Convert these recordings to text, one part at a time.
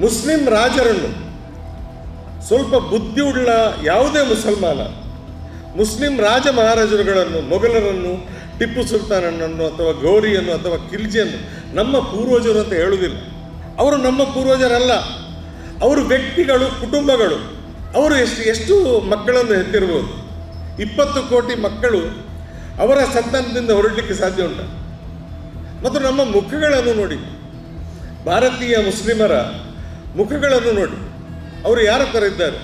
Muslim ರಾಜರನ್ನು ಸ್ವಲ್ಪ ಬುದ್ಧಿ ಉಳ್ಳ ಯಾವುದೇ ಮುಸಲ್ಮಾನ, ಮುಸ್ಲಿಂ ರಾಜ ಮಹಾರಾಜರುಗಳನ್ನು ಮೊಘಲರನ್ನು, ಟಿಪ್ಪು ಸುಲ್ತಾನನನ್ನು ಅಥವಾ ಗೌರಿಯನ್ನು ಅಥವಾ ಖಿಲ್ಜಿಯನ್ನು ನಮ್ಮ ಪೂರ್ವಜರು ಅಂತ ಹೇಳುವುದಿಲ್ಲ. ಅವರು ನಮ್ಮ ಪೂರ್ವಜರಲ್ಲ. ಅವರು ವ್ಯಕ್ತಿಗಳು, ಕುಟುಂಬಗಳು. ಅವರು ಎಷ್ಟು ಎಷ್ಟು ಮಕ್ಕಳನ್ನು ಹೆತ್ತಿರ್ಬೋದು? ಇಪ್ಪತ್ತು ಕೋಟಿ ಮಕ್ಕಳು ಅವರ ಸಂತಾನದಿಂದ ಹೊರಡಲಿಕ್ಕೆ ಸಾಧ್ಯ ಉಂಟು? ಮತ್ತು ನಮ್ಮ ಮುಖಗಳನ್ನು ನೋಡಿ, ಭಾರತೀಯ ಮುಸ್ಲಿಮರ ಮುಖಗಳನ್ನು ನೋಡಿ. ಅವರು ಯಾರ ಥರ ಇದ್ದಾರೆ?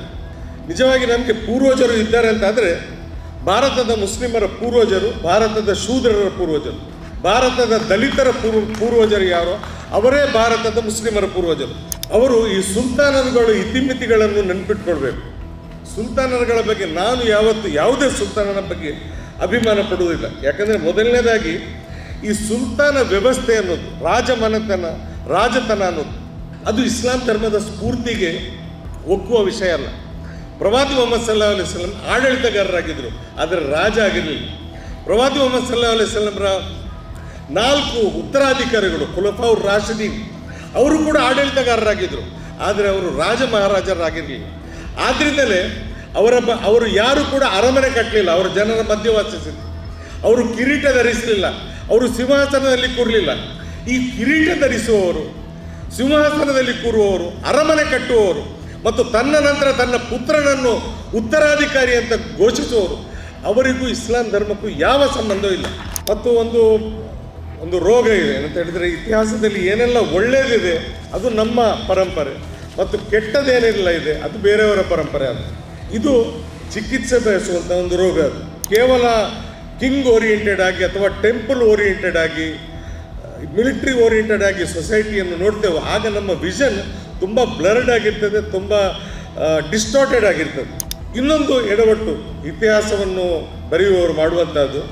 ನಿಜವಾಗಿ ನಮಗೆ ಪೂರ್ವಜರು ಇದ್ದಾರೆ ಅಂತಾದರೆ, ಭಾರತದ ಮುಸ್ಲಿಮರ ಪೂರ್ವಜರು, ಭಾರತದ ಶೂದ್ರರ ಪೂರ್ವಜರು, ಭಾರತದ ದಲಿತರ ಪೂರ್ವ, ಪೂರ್ವಜರು ಯಾರೋ, ಅವರೇ ಭಾರತದ ಮುಸ್ಲಿಮರ ಪೂರ್ವಜರು. ಅವರು ಈ ಸುಲ್ತಾನರುಗಳು ಇತಿಮಿತಿಗಳನ್ನು ನೆನಪಿಟ್ಕೊಳ್ಬೇಕು. ಸುಲ್ತಾನರುಗಳ ಬಗ್ಗೆ ನಾನು ಯಾವತ್ತು, ಯಾವುದೇ ಸುಲ್ತಾನನ ಬಗ್ಗೆ ಅಭಿಮಾನ ಪಡುವುದಿಲ್ಲ. ಯಾಕಂದರೆ ಮೊದಲನೇದಾಗಿ, ಈ ಸುಲ್ತಾನ ವ್ಯವಸ್ಥೆ ಅನ್ನೋದು, ರಾಜಮನೆತನ, ರಾಜತನ ಅನ್ನೋದು ಅದು ಇಸ್ಲಾಂ ಧರ್ಮದ ಸ್ಫೂರ್ತಿಗೆ ಒಕ್ಕುವ ವಿಷಯ ಅಲ್ಲ. ಪ್ರವಾದಿ ಮೊಹಮ್ಮದ್ ಸಲ್ಲಾ ಅಲೈಹಿ ವಸಲ್ಲಂ ಆಡಳಿತಗಾರರಾಗಿದ್ದರು ಆದರೆ ರಾಜ ಆಗಿರಲಿಲ್ಲ. ಪ್ರವಾದಿ ಮೊಹಮ್ಮದ್ ಸಲ್ಲಾ ಅಲೈಹಿ ಸ್ವಲಂರ ನಾಲ್ಕು ಉತ್ತರಾಧಿಕಾರಿಗಳು ಕುಲಫಾವ್ ರಾಶಿದೀನ್ ಅವರು ಕೂಡ ಆಡಳಿತಗಾರರಾಗಿದ್ದರು ಆದರೆ ಅವರು ರಾಜ ಮಹಾರಾಜರಾಗಿರಲಿಲ್ಲ. ಆದ್ದರಿಂದಲೇ ಅವರ ಬ, ಅವರು ಯಾರು ಕೂಡ ಅರಮನೆ ಕಟ್ಟಲಿಲ್ಲ, ಅವರ ಜನರ ಮಧ್ಯ ವಾಸಿಸಿದ್ರು. ಅವರು ಕಿರೀಟ ಧರಿಸಲಿಲ್ಲ, ಅವರು ಸಿಂಹಾಸನದಲ್ಲಿ ಕೂರಲಿಲ್ಲ. ಈ ಕಿರೀಟ ಧರಿಸುವವರು ಸಿಂಹಾಸನದಲ್ಲಿ ಕೂರುವವರು, ಅರಮನೆ ಕಟ್ಟುವವರು ಮತ್ತು ತನ್ನ ನಂತರ ತನ್ನ ಪುತ್ರನನ್ನು ಉತ್ತರಾಧಿಕಾರಿ ಅಂತ ಘೋಷಿಸುವವರು. ಅವರಿಗೂ ಇಸ್ಲಾಂ ಧರ್ಮಕ್ಕೂ ಯಾವ ಸಂಬಂಧವೂ ಇಲ್ಲ. ಮತ್ತು ಒಂದು ಒಂದು ರೋಗ ಇದೆ. ಅಂತ ಹೇಳಿದರೆ ಇತಿಹಾಸದಲ್ಲಿ ಏನೆಲ್ಲ ಒಳ್ಳೆಯದಿದೆ ಅದು ನಮ್ಮ ಪರಂಪರೆ. ಮತ್ತು ಕೆಟ್ಟದೇನೆಲ್ಲ ಇದೆ, ಅದು ಬೇರೆಯವರ ಪರಂಪರೆ ಅದು. ಇದು ಚಿಕಿತ್ಸೆ ಬಯಸುವಂಥ ಒಂದು ರೋಗ ಅದು. ಕೇವಲ ಕಿಂಗ್ ಓರಿಯೆಂಟೆಡ್ ಆಗಿ ಅಥವಾ ಟೆಂಪಲ್ ಓರಿಯೆಂಟೆಡ್ ಆಗಿ ಮಿಲಿಟ್ರಿ ಓರಿಯೆಂಟೆಡ್ ಆಗಿ ಸೊಸೈಟಿಯನ್ನು ನೋಡ್ತೇವೆ. ಆಗ ನಮ್ಮ ವಿಷನ್ ತುಂಬ ಬ್ಲರ್ಡ್ ಆಗಿರ್ತದೆ, ತುಂಬ ಡಿಸ್ಟಾರ್ಟೆಡ್ ಆಗಿರ್ತದೆ. ಇನ್ನೊಂದು ಎಡವಟ್ಟು ಇತಿಹಾಸವನ್ನು ಬರೆಯುವವರು ಮಾಡುವಂಥದ್ದು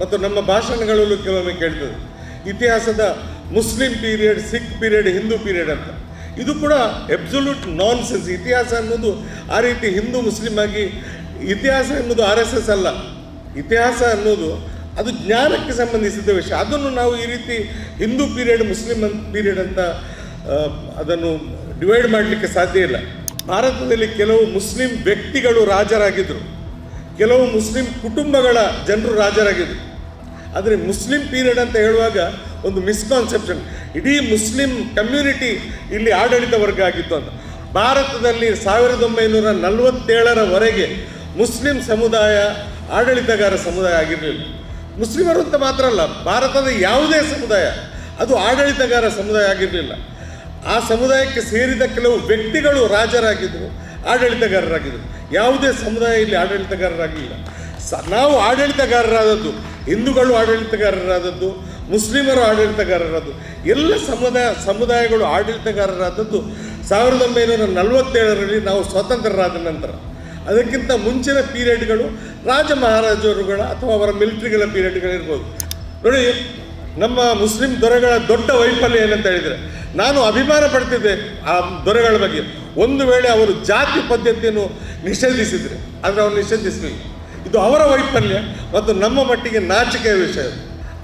ಮತ್ತು ನಮ್ಮ ಭಾಷಣಗಳಲ್ಲೂ ಕೆಲವೊಮ್ಮೆ ಕೇಳ್ತದೆ. ಇತಿಹಾಸದ Muslim period, Sikh period, Hindu period ಅಂತ. ಇದು ಕೂಡ ಎಬ್ಸೊಲ್ಯೂಟ್ ನಾನ್ ಸೆನ್ಸ್ ಇತಿಹಾಸ ಅನ್ನೋದು ಆ ರೀತಿ ಹಿಂದೂ ಮುಸ್ಲಿಮ್ ಆಗಿ ಇತಿಹಾಸ ಎನ್ನುವುದು ಆರ್ ಎಸ್ ಎಸ್ ಅಲ್ಲ. ಇತಿಹಾಸ ಅನ್ನೋದು ಅದು ಜ್ಞಾನಕ್ಕೆ ಸಂಬಂಧಿಸಿದ ವಿಷಯ. ಅದನ್ನು ನಾವು ಈ ರೀತಿ ಹಿಂದೂ ಪೀರಿಯಡ್ ಮುಸ್ಲಿಮ್ ಪೀರಿಯಡ್ ಅಂತ ಅದನ್ನು ಡಿವೈಡ್ ಮಾಡಲಿಕ್ಕೆ ಸಾಧ್ಯ ಇಲ್ಲ. ಭಾರತದಲ್ಲಿ ಕೆಲವು ಮುಸ್ಲಿಂ ವ್ಯಕ್ತಿಗಳು ರಾಜರಾಗಿದ್ದರು ಕೆಲವು ಮುಸ್ಲಿಂ ಕುಟುಂಬಗಳ ಜನರು ರಾಜರಾಗಿದ್ದರು ಆದರೆ ಮುಸ್ಲಿಂ ಪೀರಿಯಡ್ ಅಂತ ಹೇಳುವಾಗ ಒಂದು ಮಿಸ್ಕಾನ್ಸೆಪ್ಷನ್ ಇಡೀ ಮುಸ್ಲಿಂ ಕಮ್ಯುನಿಟಿ ಇಲ್ಲಿ ಆಡಳಿತ ವರ್ಗ ಆಗಿತ್ತು ಅಂತ. ಭಾರತದಲ್ಲಿ ಸಾವಿರದ ಒಂಬೈನೂರ ನಲವತ್ತೇಳರವರೆಗೆ ಮುಸ್ಲಿಂ ಸಮುದಾಯ ಆಡಳಿತಗಾರ ಸಮುದಾಯ ಆಗಿರಲಿಲ್ಲ. ಮುಸ್ಲಿಮರು ಅಂತ ಮಾತ್ರ ಅಲ್ಲ, ಭಾರತದ ಯಾವುದೇ ಸಮುದಾಯ, ಅದು ಆಡಳಿತಗಾರ ಸಮುದಾಯ ಆಗಿರಲಿಲ್ಲ. ಆ ಸಮುದಾಯಕ್ಕೆ ಸೇರಿದ ಕೆಲವು ವ್ಯಕ್ತಿಗಳು ರಾಜರಾಗಿದ್ದರು ಆಡಳಿತಗಾರರಾಗಿದ್ದರು ಯಾವುದೇ ಸಮುದಾಯ ಇಲ್ಲಿ ಆಡಳಿತಗಾರರಾಗಿಲ್ಲ. ಸ, ನಾವು ಆಡಳಿತಗಾರರಾದದ್ದು, ಹಿಂದೂಗಳು ಆಡಳಿತಗಾರರಾದದ್ದು, ಮುಸ್ಲಿಮರು ಆಡಳಿತಗಾರರಾದದ್ದು, ಎಲ್ಲ ಸಮುದಾಯ, ಸಮುದಾಯಗಳು ಆಡಳಿತಗಾರರಾದದ್ದು ಸಾವಿರದ ಒಂಬೈನೂರ ನಲವತ್ತೇಳರಲ್ಲಿ ನಾವು ಸ್ವತಂತ್ರರಾದ ನಂತರ. ಅದಕ್ಕಿಂತ ಮುಂಚಿನ ಪೀರಿಯಡ್ಗಳು ರಾಜ ಮಹಾರಾಜರುಗಳ ಅಥವಾ ಅವರ ಮಿಲಿಟರಿಗಳ ಪೀರಿಯಡ್ಗಳಿರ್ಬೋದು ನೋಡಿ, ನಮ್ಮ ಮುಸ್ಲಿಂ ದೊರೆಗಳ ದೊಡ್ಡ ವೈಫಲ್ಯ ಏನಂತ ಹೇಳಿದರೆ, ನಾನು ಅಭಿಮಾನ ಪಡ್ತಿದ್ದೆ ಆ ದೊರೆಗಳ ಬಗ್ಗೆ. ಒಂದು ವೇಳೆ ಅವರು ಜಾತಿ ಪದ್ಧತಿಯನ್ನು ನಿಷೇಧಿಸಿದರೆ, ಆದರೆ ಅವರು ನಿಷೇಧಿಸಲಿಲ್ಲ. ಇದು ಅವರ ವೈಫಲ್ಯ ಮತ್ತು ನಮ್ಮ ಮಟ್ಟಿಗೆ ನಾಚಿಕೆಯ ವಿಷಯ.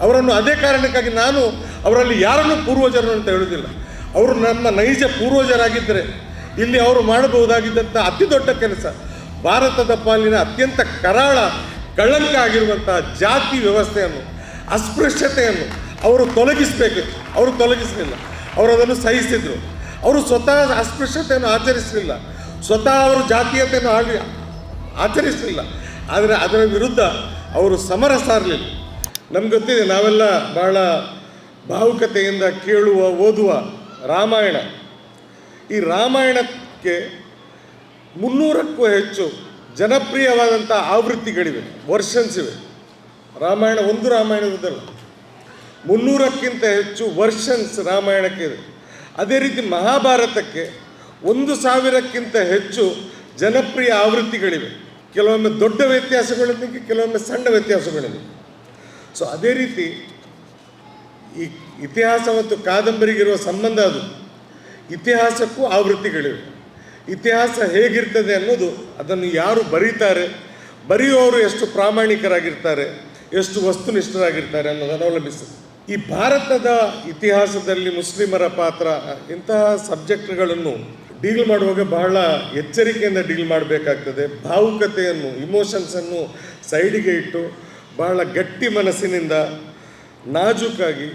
ಅವರನ್ನು ಅದೇ ಕಾರಣಕ್ಕಾಗಿ ನಾನು ಅವರಲ್ಲಿ ಯಾರನ್ನೂ ಪೂರ್ವಜರು ಅಂತ ಹೇಳುವುದಿಲ್ಲ. ಅವರು ನಮ್ಮ ನೈಜ ಪೂರ್ವಜರಾಗಿದ್ದರೆ, ಇಲ್ಲಿ ಅವರು ಮಾಡಬಹುದಾಗಿದ್ದಂಥ ಅತಿ ದೊಡ್ಡ ಕೆಲಸ ಭಾರತದ ಪಾಲಿನ ಅತ್ಯಂತ ಕರಾಳ ಕಳಂಕ ಆಗಿರುವಂತಹ ಜಾತಿ ವ್ಯವಸ್ಥೆಯನ್ನು, ಅಸ್ಪೃಶ್ಯತೆಯನ್ನು ಅವರು ತೊಲಗಿಸಬೇಕಿತ್ತು ಅವರು ತೊಲಗಿಸಲಿಲ್ಲ. ಅವರು ಅದನ್ನು ಸಹಿಸಿದರು. ಅವರು ಸ್ವತಃ ಅಸ್ಪೃಶ್ಯತೆಯನ್ನು ಆಚರಿಸಲಿಲ್ಲ. ಸ್ವತಃ ಅವರು ಜಾತೀಯತೆಯನ್ನು ಆಡಿ, ಆಚರಿಸಲಿಲ್ಲ. ಆದರೆ ಅದರ ವಿರುದ್ಧ ಅವರು ಸಮರ ಸಾರಲಿಲ್ಲ. ನಮ್ಗೆ ಗೊತ್ತಿದೆ, ನಾವೆಲ್ಲ ಬಹಳ ಭಾವುಕತೆಯಿಂದ ಕೇಳುವ, ಓದುವ ರಾಮಾಯಣ. ಈ ರಾಮಾಯಣಕ್ಕೆ ಮುನ್ನೂರಕ್ಕೂ ಹೆಚ್ಚು ಜನಪ್ರಿಯವಾದಂಥ ಆವೃತ್ತಿಗಳಿವೆ ವರ್ಷನ್ಸ್ ಇವೆ. ರಾಮಾಯಣ, ಒಂದು ರಾಮಾಯಣದಲ್ಲ ಮುನ್ನೂರಕ್ಕಿಂತ ಹೆಚ್ಚು ವರ್ಷನ್ಸ್ ರಾಮಾಯಣಕ್ಕೆ ಇದೆ. ಅದೇ ರೀತಿ ಮಹಾಭಾರತಕ್ಕೆ ಒಂದು ಸಾವಿರಕ್ಕಿಂತ ಹೆಚ್ಚು ಜನಪ್ರಿಯ ಆವೃತ್ತಿಗಳಿವೆ. ಕೆಲವೊಮ್ಮೆ ದೊಡ್ಡ ವ್ಯತ್ಯಾಸಗಳಿದ್ದಕ್ಕೆ ಕೆಲವೊಮ್ಮೆ ಸಣ್ಣ ವ್ಯತ್ಯಾಸಗಳಿವೆ ಸೊ ಅದೇ ರೀತಿ ಈ ಇತಿಹಾಸ ಮತ್ತು ಕಾದಂಬರಿಗಿರುವ ಸಂಬಂಧ ಅದು. ಇತಿಹಾಸಕ್ಕೂ ಆವೃತ್ತಿಗಳಿವೆ. ಇತಿಹಾಸ ಹೇಗಿರ್ತದೆ ಅನ್ನೋದು ಅದನ್ನು ಯಾರು ಬರೀತಾರೆ? ಬರೆಯುವವರು ಎಷ್ಟು ಪ್ರಾಮಾಣಿಕರಾಗಿರ್ತಾರೆ? ಎಷ್ಟು ವಸ್ತುನಿಷ್ಠರಾಗಿರ್ತಾರೆ ಅನ್ನೋದನ್ನು ಅವಲಂಬಿಸ್ತದೆ ಈ ಭಾರತದ ಇತಿಹಾಸದಲ್ಲಿ ಮುಸ್ಲಿಮರ ಪಾತ್ರ, ಇಂತಹ ಸಬ್ಜೆಕ್ಟ್ಗಳನ್ನು ಡೀಲ್ ಮಾಡುವಾಗ ಬಹಳ ಎಚ್ಚರಿಕೆಯಿಂದ ಡೀಲ್ ಮಾಡಬೇಕಾಗ್ತದೆ. ಭಾವುಕತೆಯನ್ನು, ಇಮೋಷನ್ಸನ್ನು ಸೈಡಿಗೆ ಇಟ್ಟು ಬಹಳ ಗಟ್ಟಿ ಮನಸ್ಸಿನಿಂದ ನಾಜೂಕಾಗಿ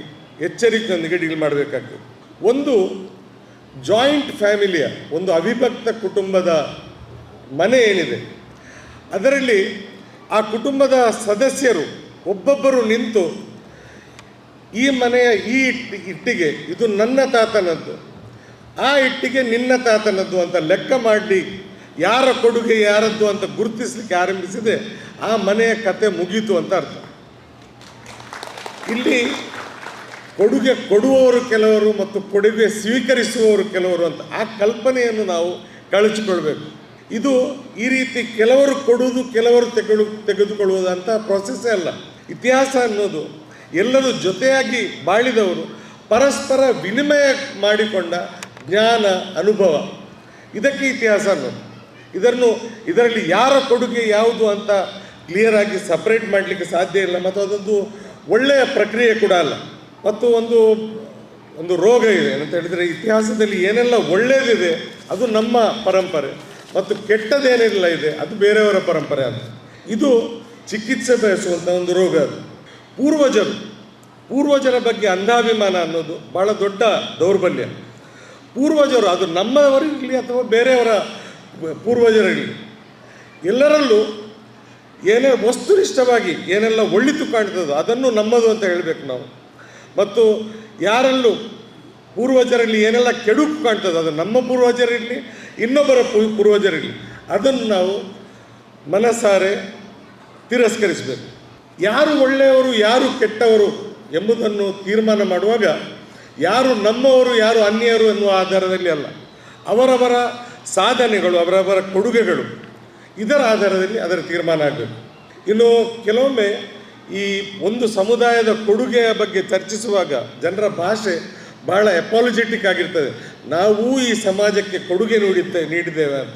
ಎಚ್ಚರಿಕೆಯೊಂದಿಗೆ ಡೀಲ್ ಮಾಡಬೇಕಾಗ್ತದೆ. ಒಂದು ಜಾಯಿಂಟ್ ಫ್ಯಾಮಿಲಿಯ ಒಂದು ಅವಿಭಕ್ತ ಕುಟುಂಬದ ಮನೆ ಏನಿದೆ, ಅದರಲ್ಲಿ ಆ ಕುಟುಂಬದ ಸದಸ್ಯರು ಒಬ್ಬೊಬ್ಬರು ನಿಂತು ಈ ಮನೆಯ ಈ ಇಟ್ಟಿ, ಇಟ್ಟಿಗೆ ಇದು ನನ್ನ ತಾತನದ್ದು, ಆ ಇಟ್ಟಿಗೆ ನಿನ್ನ ತಾತನದ್ದು ಅಂತ ಲೆಕ್ಕ ಮಾಡಿ ಯಾರ ಕೊಡುಗೆ ಯಾರದ್ದು ಅಂತ ಗುರುತಿಸಲಿಕ್ಕೆ ಆರಂಭಿಸಿದೆ, ಆ ಮನೆಯ ಕತೆ ಮುಗೀತು ಅಂತ ಅರ್ಥ. ಇಲ್ಲಿ ಕೊಡುಗೆ ಕೊಡುವವರು ಕೆಲವರು ಮತ್ತು ಕೊಡುಗೆ ಸ್ವೀಕರಿಸುವವರು ಕೆಲವರು ಅಂತ ಆ ಕಲ್ಪನೆಯನ್ನು ನಾವು ಕಳಚಿಕೊಳ್ಬೇಕು. ಇದು ಈ ರೀತಿ ಕೆಲವರು ಕೊಡುವುದು ಕೆಲವರು ತೆಗೆದು ತೆಗೆದುಕೊಳ್ಳುವುದಂಥ ಪ್ರೊಸೆಸ್ಸೇ ಅಲ್ಲ. ಇತಿಹಾಸ ಅನ್ನೋದು ಎಲ್ಲರೂ ಜೊತೆಯಾಗಿ ಬಾಳಿದವರು ಪರಸ್ಪರ ವಿನಿಮಯ ಮಾಡಿಕೊಂಡ ಜ್ಞಾನ, ಅನುಭವ. ಇದಕ್ಕೆ ಇತಿಹಾಸ ಅನ್ನೋದು. ಇದನ್ನು ಇದರಲ್ಲಿ ಯಾರ ಕೊಡುಗೆ ಯಾವುದು ಅಂತ ಕ್ಲಿಯರ್ ಆಗಿ ಸಪ್ರೇಟ್ ಮಾಡಲಿಕ್ಕೆ ಸಾಧ್ಯ ಇಲ್ಲ ಮತ್ತು ಅದೊಂದು ಒಳ್ಳೆಯ ಪ್ರಕ್ರಿಯೆ ಕೂಡ ಅಲ್ಲ. ಮತ್ತು ಒಂದು ಒಂದು ರೋಗ ಇದೆ. ಅಂತ ಹೇಳಿದರೆ ಇತಿಹಾಸದಲ್ಲಿ ಏನೆಲ್ಲ ಒಳ್ಳೆಯದಿದೆ ಅದು ನಮ್ಮ ಪರಂಪರೆ. ಮತ್ತು ಕೆಟ್ಟದೇನೆಲ್ಲ ಇದೆ, ಅದು ಬೇರೆಯವರ ಪರಂಪರೆ ಅದು. ಇದು ಚಿಕಿತ್ಸೆ ಬಯಸುವಂಥ ಒಂದು ರೋಗ ಅದು. ಪೂರ್ವಜರು, ಪೂರ್ವಜರ ಬಗ್ಗೆ ಅಂಧಾಭಿಮಾನ ಅನ್ನೋದು ಬಹಳ ದೊಡ್ಡ ದೌರ್ಬಲ್ಯ. ಪೂರ್ವಜರು, ಅದು ನಮ್ಮವರಿರಲಿ ಅಥವಾ ಬೇರೆಯವರ ಪೂರ್ವಜರಿರಲಿ ಎಲ್ಲರಲ್ಲೂ ಏನೇ ವಸ್ತುನಿಷ್ಠವಾಗಿ ಏನೆಲ್ಲ ಒಳ್ಳಿತು ಕಾಣ್ತದೋ ಅದನ್ನು ನಮ್ಮದು ಅಂತ ಹೇಳಬೇಕು ನಾವು. ಮತ್ತು ಯಾರಲ್ಲೂ ಪೂರ್ವಜರಲ್ಲಿ ಏನೆಲ್ಲ ಕೆಡುಕು ಕಾಣ್ತದೆ, ಅದು ನಮ್ಮ ಪೂರ್ವಜರಿರಲಿ, ಇನ್ನೊಬ್ಬರ ಪೂರ್ವಜರಿರಲಿ, ಅದನ್ನು ನಾವು ಮನಸಾರೆ ತಿರಸ್ಕರಿಸಬೇಕು. ಯಾರು ಒಳ್ಳೆಯವರು, ಯಾರು ಕೆಟ್ಟವರು ಎಂಬುದನ್ನು ತೀರ್ಮಾನ ಮಾಡುವಾಗ, ಯಾರು ನಮ್ಮವರು, ಯಾರು ಅನ್ಯರು ಎನ್ನುವ ಆಧಾರದಲ್ಲಿ ಅಲ್ಲ, ಅವರವರ ಸಾಧನೆಗಳು, ಅವರವರ ಕೊಡುಗೆಗಳು, ಇದರ ಆಧಾರದಲ್ಲಿ ಅದರ ತೀರ್ಮಾನ ಆಗಬೇಕು. ಇನ್ನು ಕೆಲವೊಮ್ಮೆ ಈ ಒಂದು ಸಮುದಾಯದ ಕೊಡುಗೆಯ ಬಗ್ಗೆ ಚರ್ಚಿಸುವಾಗ ಜನರ ಭಾಷೆ ಬಹಳ ಎಪಾಲಜೆಟಿಕ್ ಆಗಿರ್ತದೆ. ನಾವು ಈ ಸಮಾಜಕ್ಕೆ ಕೊಡುಗೆ ನೀಡಿದ್ದೆ, ನೀಡಿದ್ದೇವೆ ಅಂತ.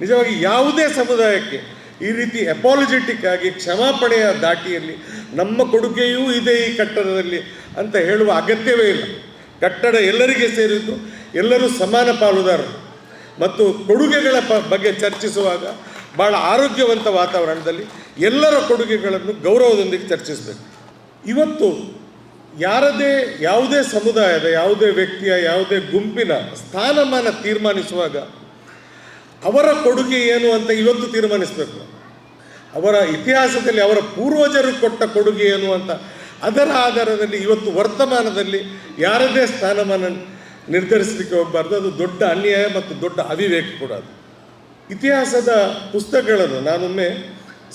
ನಿಜವಾಗಿ ಯಾವುದೇ ಸಮುದಾಯಕ್ಕೆ ಈ ರೀತಿ ಎಪಾಲಜೆಟಿಕ್ ಆಗಿ ಕ್ಷಮಾಪಣೆಯ ದಾಟಿಯಲ್ಲಿ ನಮ್ಮ ಕೊಡುಗೆಯೂ ಇದೆ ಈ ಕಟ್ಟಡದಲ್ಲಿ ಅಂತ ಹೇಳುವ ಅಗತ್ಯವೇ ಇಲ್ಲ. ಕಟ್ಟಡ ಎಲ್ಲರಿಗೆ ಸೇರಿದ್ದು ಎಲ್ಲರೂ ಸಮಾನ ಪಾಲುದಾರರು. ಮತ್ತು ಕೊಡುಗೆಗಳ ಬಗ್ಗೆ ಚರ್ಚಿಸುವಾಗ ಭಾಳ ಆರೋಗ್ಯವಂತ ವಾತಾವರಣದಲ್ಲಿ ಎಲ್ಲರ ಕೊಡುಗೆಗಳನ್ನು ಗೌರವದೊಂದಿಗೆ ಚರ್ಚಿಸಬೇಕು. ಇವತ್ತು ಯಾರದೇ, ಯಾವುದೇ ಸಮುದಾಯದ, ಯಾವುದೇ ವ್ಯಕ್ತಿಯ, ಯಾವುದೇ ಗುಂಪಿನ ಸ್ಥಾನಮಾನ ತೀರ್ಮಾನಿಸುವಾಗ ಅವರ ಕೊಡುಗೆ ಏನು ಅಂತ ಇವತ್ತು ತೀರ್ಮಾನಿಸಬೇಕು. ಅವರ ಇತಿಹಾಸದಲ್ಲಿ ಅವರ ಪೂರ್ವಜರು ಕೊಟ್ಟ ಕೊಡುಗೆ ಏನು ಅಂತ ಅದರ ಆಧಾರದಲ್ಲಿ ಇವತ್ತು ವರ್ತಮಾನದಲ್ಲಿ ಯಾರದೇ ಸ್ಥಾನಮಾನ ನಿರ್ಧರಿಸಲಿಕ್ಕೆ ಹೋಗಬಾರ್ದು. ಅದು ದೊಡ್ಡ ಅನ್ಯಾಯ ಮತ್ತು ದೊಡ್ಡ ಅವಿವೇಕ ಕೂಡ ಅದು. ಇತಿಹಾಸದ ಪುಸ್ತಕಗಳನ್ನು ನಾನೊಮ್ಮೆ